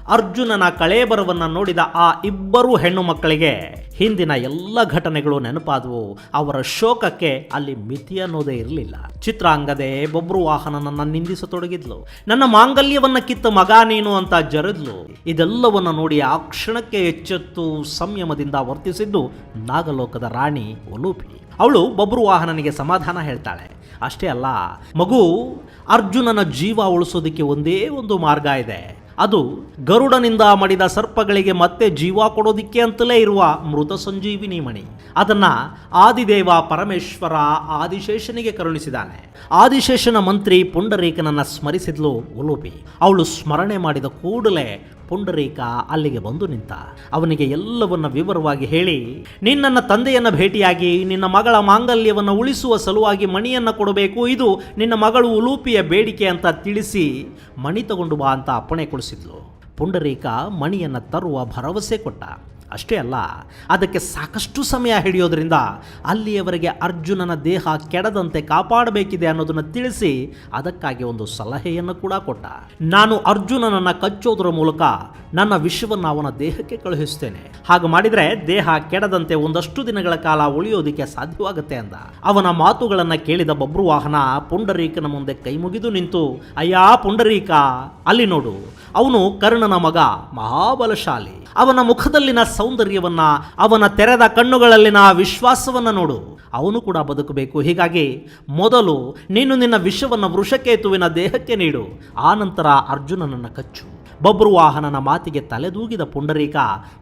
ಅರ್ಜುನನ ಕಳೇಬರವನ್ನು ನೋಡಿದ ಆ ಇಬ್ಬರು ಹೆಣ್ಣು ಮಕ್ಕಳಿಗೆ ಹಿಂದಿನ ಎಲ್ಲ ಘಟನೆಗಳು ನೆನಪಾದವು. ಅವರ ಶೋಕಕ್ಕೆ ಅಲ್ಲಿ ಮಿತಿ ಅನ್ನೋದೇ ಇರಲಿಲ್ಲ. ಚಿತ್ರಾಂಗದೆ ಬೊಬ್ರು ವಾಹನನನ್ನ ನಿಂದಿಸತೊಡಗಿದ್ಲು. ನನ್ನ ಮಾಂಗಲ್ಯವನ್ನ ಕಿತ್ತ ಮಗ ನೀನು ಅಂತ ಜರದ್ಲು. ಇದೆಲ್ಲವನ್ನ ನೋಡಿ ಆ ಕ್ಷಣಕ್ಕೆ ಎಚ್ಚೆತ್ತು ಸಂಯಮದಿಂದ ವರ್ತಿಸಿದ್ದು ನಾಗಲೋಕದ ರಾಣಿ ಒಲೂಪಿ. ಅವಳು ಬೊಬ್ರು ವಾಹನನಿಗೆ ಸಮಾಧಾನ ಹೇಳ್ತಾಳೆ. ಅಷ್ಟೇ ಅಲ್ಲ, ಮಗು ಅರ್ಜುನನ ಜೀವ ಉಳಿಸೋದಕ್ಕೆ ಒಂದೇ ಒಂದು ಮಾರ್ಗ ಇದೆ. ಅದು ಗರುಡನಿಂದ ಮಡಿದ ಸರ್ಪಗಳಿಗೆ ಮತ್ತೆ ಜೀವ ಕೊಡೋದಿಕ್ಕೆ ಅಂತಲೇ ಇರುವ ಮೃತ ಸಂಜೀವಿನಿ ಮಣಿ. ಅದನ್ನ ಆದಿದೇವ ಪರಮೇಶ್ವರ ಆದಿಶೇಷನಿಗೆ ಕರುಣಿಸಿದಾನೆ ಆದಿಶೇಷನ ಮಂತ್ರಿ ಪುಂಡರೀಕನನ್ನ ಸ್ಮರಿಸಿದ್ಲು ಉಲೂಪಿ. ಅವಳು ಸ್ಮರಣೆ ಮಾಡಿದ ಕೂಡಲೇ ಪುಂಡರೀಕ ಅಲ್ಲಿಗೆ ಬಂದು ನಿಂತ. ಅವನಿಗೆ ಎಲ್ಲವನ್ನ ವಿವರವಾಗಿ ಹೇಳಿ, ನಿನ್ನನ್ನ ತಂದೆಯನ್ನ ಭೇಟಿಯಾಗಿ, ನಿನ್ನ ಮಗಳ ಮಾಂಗಲ್ಯವನ್ನು ಉಳಿಸುವ ಸಲುವಾಗಿ ಮಣಿಯನ್ನ ಕೊಡಬೇಕು, ಇದು ನಿನ್ನ ಮಗಳು ಉಲೂಪಿಯ ಬೇಡಿಕೆ ಅಂತ ತಿಳಿಸಿ ಮಣಿ ತಗೊಂಡು ಬಾ ಅಂತ ಅಪ್ಪಣೆ ಕೊಡಿಸಿದ್ಲು ಪುಂಡರೀಕ ಮಣಿಯನ್ನು ತರುವ ಭರವಸೆ ಕೊಟ್ಟ. ಅಷ್ಟೇ ಅಲ್ಲ, ಅದಕ್ಕೆ ಸಾಕಷ್ಟು ಸಮಯ ಹಿಡಿಯೋದ್ರಿಂದ ಅಲ್ಲಿಯವರೆಗೆ ಅರ್ಜುನನ ದೇಹ ಕೆಡದಂತೆ ಕಾಪಾಡಬೇಕಿದೆ ಅನ್ನೋದನ್ನು ತಿಳಿಸಿ ಅದಕ್ಕಾಗಿ ಒಂದು ಸಲಹೆಯನ್ನು ಕೂಡ ಕೊಟ್ಟ. ನಾನು ಅರ್ಜುನನನ್ನ ಕಚ್ಚೋದ್ರ ಮೂಲಕ ನನ್ನ ವಿಷವನ್ನು ಅವನ ದೇಹಕ್ಕೆ ಕಳುಹಿಸ್ತೇನೆ. ಹಾಗೆ ಮಾಡಿದರೆ ದೇಹ ಕೆಡದಂತೆ ಒಂದಷ್ಟು ದಿನಗಳ ಕಾಲ ಉಳಿಯೋದಕ್ಕೆ ಸಾಧ್ಯವಾಗುತ್ತೆ ಅಂದ. ಅವನ ಮಾತುಗಳನ್ನು ಕೇಳಿದ ಬಬ್ರುವಾಹನ ಪುಂಡರೀಕನ ಮುಂದೆ ಕೈ ಮುಗಿದು ನಿಂತು, ಅಯ್ಯ ಪುಂಡರೀಕ, ಅಲ್ಲಿ ನೋಡು. ಅವನು ಕರ್ಣನ ಮಗ, ಮಹಾಬಲಶಾಲಿ. ಅವನ ಮುಖದಲ್ಲಿನ ಸೌಂದರ್ಯವನ್ನ, ಅವನ ತೆರೆದ ಕಣ್ಣುಗಳಲ್ಲಿನ ವಿಶ್ವಾಸವನ್ನು ನೋಡು. ಅವನು ಕೂಡ ಬದುಕಬೇಕು. ಹೀಗಾಗಿ ಮೊದಲು ನೀನು ನಿನ್ನ ವಿಷವನ್ನು ವೃಷಕೇತುವಿನ ದೇಹಕ್ಕೆ ನೀಡು. ಆನಂತರ ಅರ್ಜುನನನ್ನು ಕಚ್ಚು. ಬಬ್ರುವಾಹನನ ಮಾತಿಗೆ ತಲೆದೂಗಿದ ಪುಂಡರೀಕ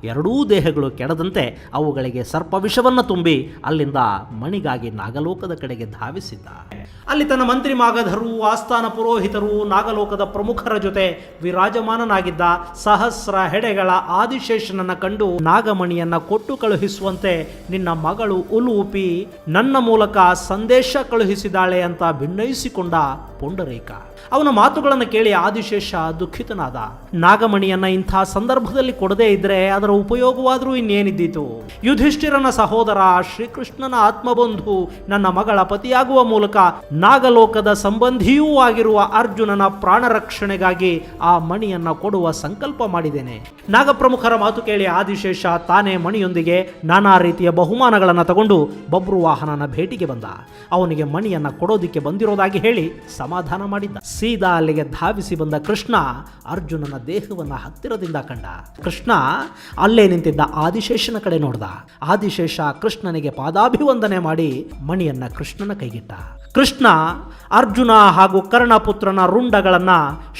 ಎರಡೂ ದೇಹಗಳು ಕೆಡದಂತೆ ಅವುಗಳಿಗೆ ಸರ್ಪ ವಿಷವನ್ನು ತುಂಬಿ ಅಲ್ಲಿಂದ ಮಣಿಗಾಗಿ ನಾಗಲೋಕದ ಕಡೆಗೆ ಧಾವಿಸಿದ್ದ. ಅಲ್ಲಿ ತನ್ನ ಮಂತ್ರಿ ಮಾಗಧರು, ಆಸ್ಥಾನ ಪುರೋಹಿತರು, ನಾಗಲೋಕದ ಪ್ರಮುಖರ ಜೊತೆ ವಿರಾಜಮಾನನಾಗಿದ್ದ ಸಹಸ್ರ ಹೆಡೆಗಳ ಆದಿಶೇಷನನ್ನ ಕಂಡು ನಾಗಮಣಿಯನ್ನ ಕೊಟ್ಟು ಕಳುಹಿಸುವಂತೆ ನಿನ್ನ ಮಗಳು ಉಲೂಪಿ ನನ್ನ ಮೂಲಕ ಸಂದೇಶ ಕಳುಹಿಸಿದಾಳೆ ಅಂತ ಭಿನ್ನಯಿಸಿಕೊಂಡ ಪುಂಡರೀಕ. ಅವನ ಮಾತುಗಳನ್ನು ಕೇಳಿ ಆದಿಶೇಷ ದುಃಖಿತನಾದ. ನಾಗಮಣಿಯನ್ನ ಇಂಥ ಸಂದರ್ಭದಲ್ಲಿ ಕೊಡದೇ ಇದ್ರೆ ಅದರ ಉಪಯೋಗವಾದರೂ ಇನ್ನೇನಿದ್ದೀತು? ಯುಧಿಷ್ಠಿರನ ಸಹೋದರ ಶ್ರೀಕೃಷ್ಣನ ಆತ್ಮಬಂಧು, ನನ್ನ ಮಗಳ ಪತಿಯಾಗುವ ಮೂಲಕ ನಾಗಲೋಕದ ಸಂಬಂಧಿಯೂ ಆಗಿರುವ ಅರ್ಜುನನ ಪ್ರಾಣ ರಕ್ಷಣೆಗಾಗಿ ಆ ಮಣಿಯನ್ನ ಕೊಡುವ ಸಂಕಲ್ಪ ಮಾಡಿದ್ದೇನೆ. ನಾಗಪ್ರಮುಖರ ಮಾತು ಕೇಳಿ ಆದಿಶೇಷ ತಾನೇ ಮಣಿಯೊಂದಿಗೆ ನಾನಾ ರೀತಿಯ ಬಹುಮಾನಗಳನ್ನು ತಗೊಂಡು ಬಬ್ರುವಾಹನನ ಭೇಟಿಗೆ ಬಂದ. ಅವನಿಗೆ ಮಣಿಯನ್ನ ಕೊಡೋದಿಕ್ಕೆ ಬಂದಿರೋದಾಗಿ ಹೇಳಿ ಸಮಾಧಾನ ಮಾಡಿದ್ದ. ಸೀದಾ ಅಲ್ಲಿಗೆ ಧಾವಿಸಿ ಬಂದ ಕೃಷ್ಣ ಅರ್ಜುನನ ದೇಹವನ್ನು ಹತ್ತಿರದಿಂದ ಕಂಡ. ಕೃಷ್ಣ ಅಲ್ಲೇ ನಿಂತಿದ್ದ ಆದಿಶೇಷನ ಕಡೆ ನೋಡ್ದ. ಆದಿಶೇಷ ಕೃಷ್ಣನಿಗೆ ಪಾದಾಭಿವಂದನೆ ಮಾಡಿ ಮಣಿಯನ್ನ ಕೃಷ್ಣನ ಕೈಗಿಟ್ಟ. ಕೃಷ್ಣ ಅರ್ಜುನ ಹಾಗೂ ಕರ್ಣಪುತ್ರನ ರುಂಡಗಳನ್ನ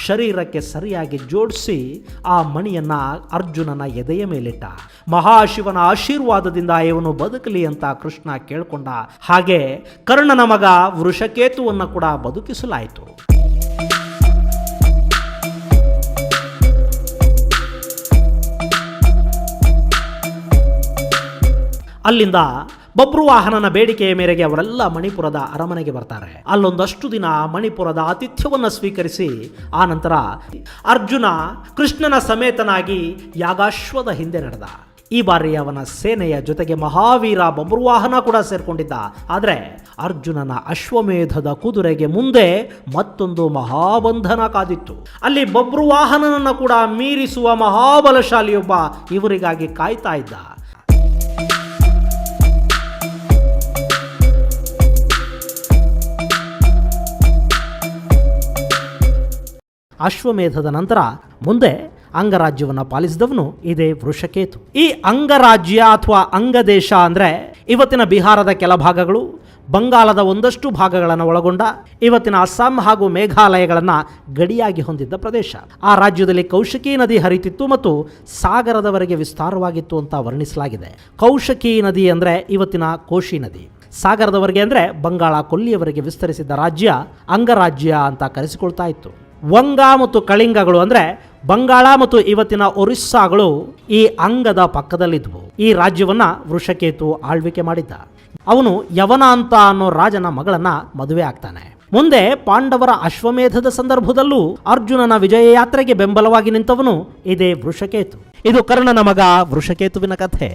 ಶರೀರಕ್ಕೆ ಸರಿಯಾಗಿ ಜೋಡಿಸಿ ಆ ಮಣಿಯನ್ನ ಅರ್ಜುನನ ಎದೆಯ ಮೇಲಿಟ್ಟ. ಮಹಾಶಿವನ ಆಶೀರ್ವಾದದಿಂದ ಇವನು ಬದುಕಲಿ ಅಂತ ಕೃಷ್ಣ ಕೇಳ್ಕೊಂಡ. ಹಾಗೆ ಕರ್ಣನ ಮಗ ವೃಷಕೇತುವನ್ನು ಕೂಡ ಬದುಕಿಸಲಾಯಿತು. ಅಲ್ಲಿಂದ ಬಬ್ರುವಾಹನನ ಬೇಡಿಕೆಯ ಮೇರೆಗೆ ಅವರೆಲ್ಲ ಮಣಿಪುರದ ಅರಮನೆಗೆ ಬರ್ತಾರೆ. ಅಲ್ಲೊಂದಷ್ಟು ದಿನ ಮಣಿಪುರದ ಆತಿಥ್ಯವನ್ನು ಸ್ವೀಕರಿಸಿ, ಆ ನಂತರ ಅರ್ಜುನ ಕೃಷ್ಣನ ಸಮೇತನಾಗಿ ಯಾಗಾಶ್ವದ ಹಿಂದೆ ನಡೆದ. ಈ ಬಾರಿ ಅವನ ಸೇನೆಯ ಜೊತೆಗೆ ಮಹಾವೀರ ಬಬ್ರುವಾಹನ ಕೂಡ ಸೇರ್ಕೊಂಡಿದ್ದ. ಆದರೆ ಅರ್ಜುನನ ಅಶ್ವಮೇಧದ ಕುದುರೆಗೆ ಮುಂದೆ ಮತ್ತೊಂದು ಮಹಾಬಂಧನ ಕಾದಿತ್ತು. ಅಲ್ಲಿ ಬಬ್ರುವಾಹನನನ್ನು ಕೂಡ ಮೀರಿಸುವ ಮಹಾಬಲಶಾಲಿಯೊಬ್ಬ ಇವರಿಗಾಗಿ ಕಾಯ್ತಾ ಇದ್ದ. ಅಶ್ವಮೇಧದ ನಂತರ ಮುಂದೆ ಅಂಗರಾಜ್ಯವನ್ನು ಪಾಲಿಸಿದವನು ಇದೇ ವೃಷಕೇತು. ಈ ಅಂಗರಾಜ್ಯ ಅಥವಾ ಅಂಗದೇಶ ಅಂದರೆ ಇವತ್ತಿನ ಬಿಹಾರದ ಕೆಲ ಭಾಗಗಳು ಬಂಗಾಲದ ಒಂದಷ್ಟು ಭಾಗಗಳನ್ನು ಒಳಗೊಂಡ ಇವತ್ತಿನ ಅಸ್ಸಾಂ ಹಾಗೂ ಮೇಘಾಲಯಗಳನ್ನು ಗಡಿಯಾಗಿ ಹೊಂದಿದ್ದ ಪ್ರದೇಶ. ಆ ರಾಜ್ಯದಲ್ಲಿ ಕೌಶಕಿ ನದಿ ಹರಿತಿತ್ತು ಮತ್ತು ಸಾಗರದವರೆಗೆ ವಿಸ್ತಾರವಾಗಿತ್ತು ಅಂತ ವರ್ಣಿಸಲಾಗಿದೆ. ಕೌಶಕಿ ನದಿ ಅಂದರೆ ಇವತ್ತಿನ ಕೋಶಿ ನದಿ. ಸಾಗರದವರೆಗೆ ಅಂದರೆ ಬಂಗಾಳ ಕೊಲ್ಲಿಯವರೆಗೆ ವಿಸ್ತರಿಸಿದ್ದ ರಾಜ್ಯ ಅಂಗರಾಜ್ಯ ಅಂತ ಕರೆಸಿಕೊಳ್ತಾ ಇತ್ತು. ವಂಗ ಮತ್ತು ಕಳಿಂಗಗಳು ಅಂದರೆ ಬಂಗಾಳ ಮತ್ತು ಇವತ್ತಿನ ಒರಿಸ್ಸಾಗಳು ಈ ಅಂಗದ ಪಕ್ಕದಲ್ಲಿದ್ವು. ಈ ರಾಜ್ಯವನ್ನ ವೃಷಕೇತು ಆಳ್ವಿಕೆ ಮಾಡಿದ್ದ. ಅವನು ಯವನ ಅಂತ ಅನ್ನೋ ರಾಜನ ಮಗಳನ್ನ ಮದುವೆ ಆಗ್ತಾನೆ. ಮುಂದೆ ಪಾಂಡವರ ಅಶ್ವಮೇಧದ ಸಂದರ್ಭದಲ್ಲೂ ಅರ್ಜುನನ ವಿಜಯ ಯಾತ್ರೆಗೆ ಬೆಂಬಲವಾಗಿ ನಿಂತವನು ಇದೇ ವೃಷಕೇತು. ಇದು ಕರ್ಣನ ಮಗ ವೃಷಕೇತುವಿನ ಕಥೆ.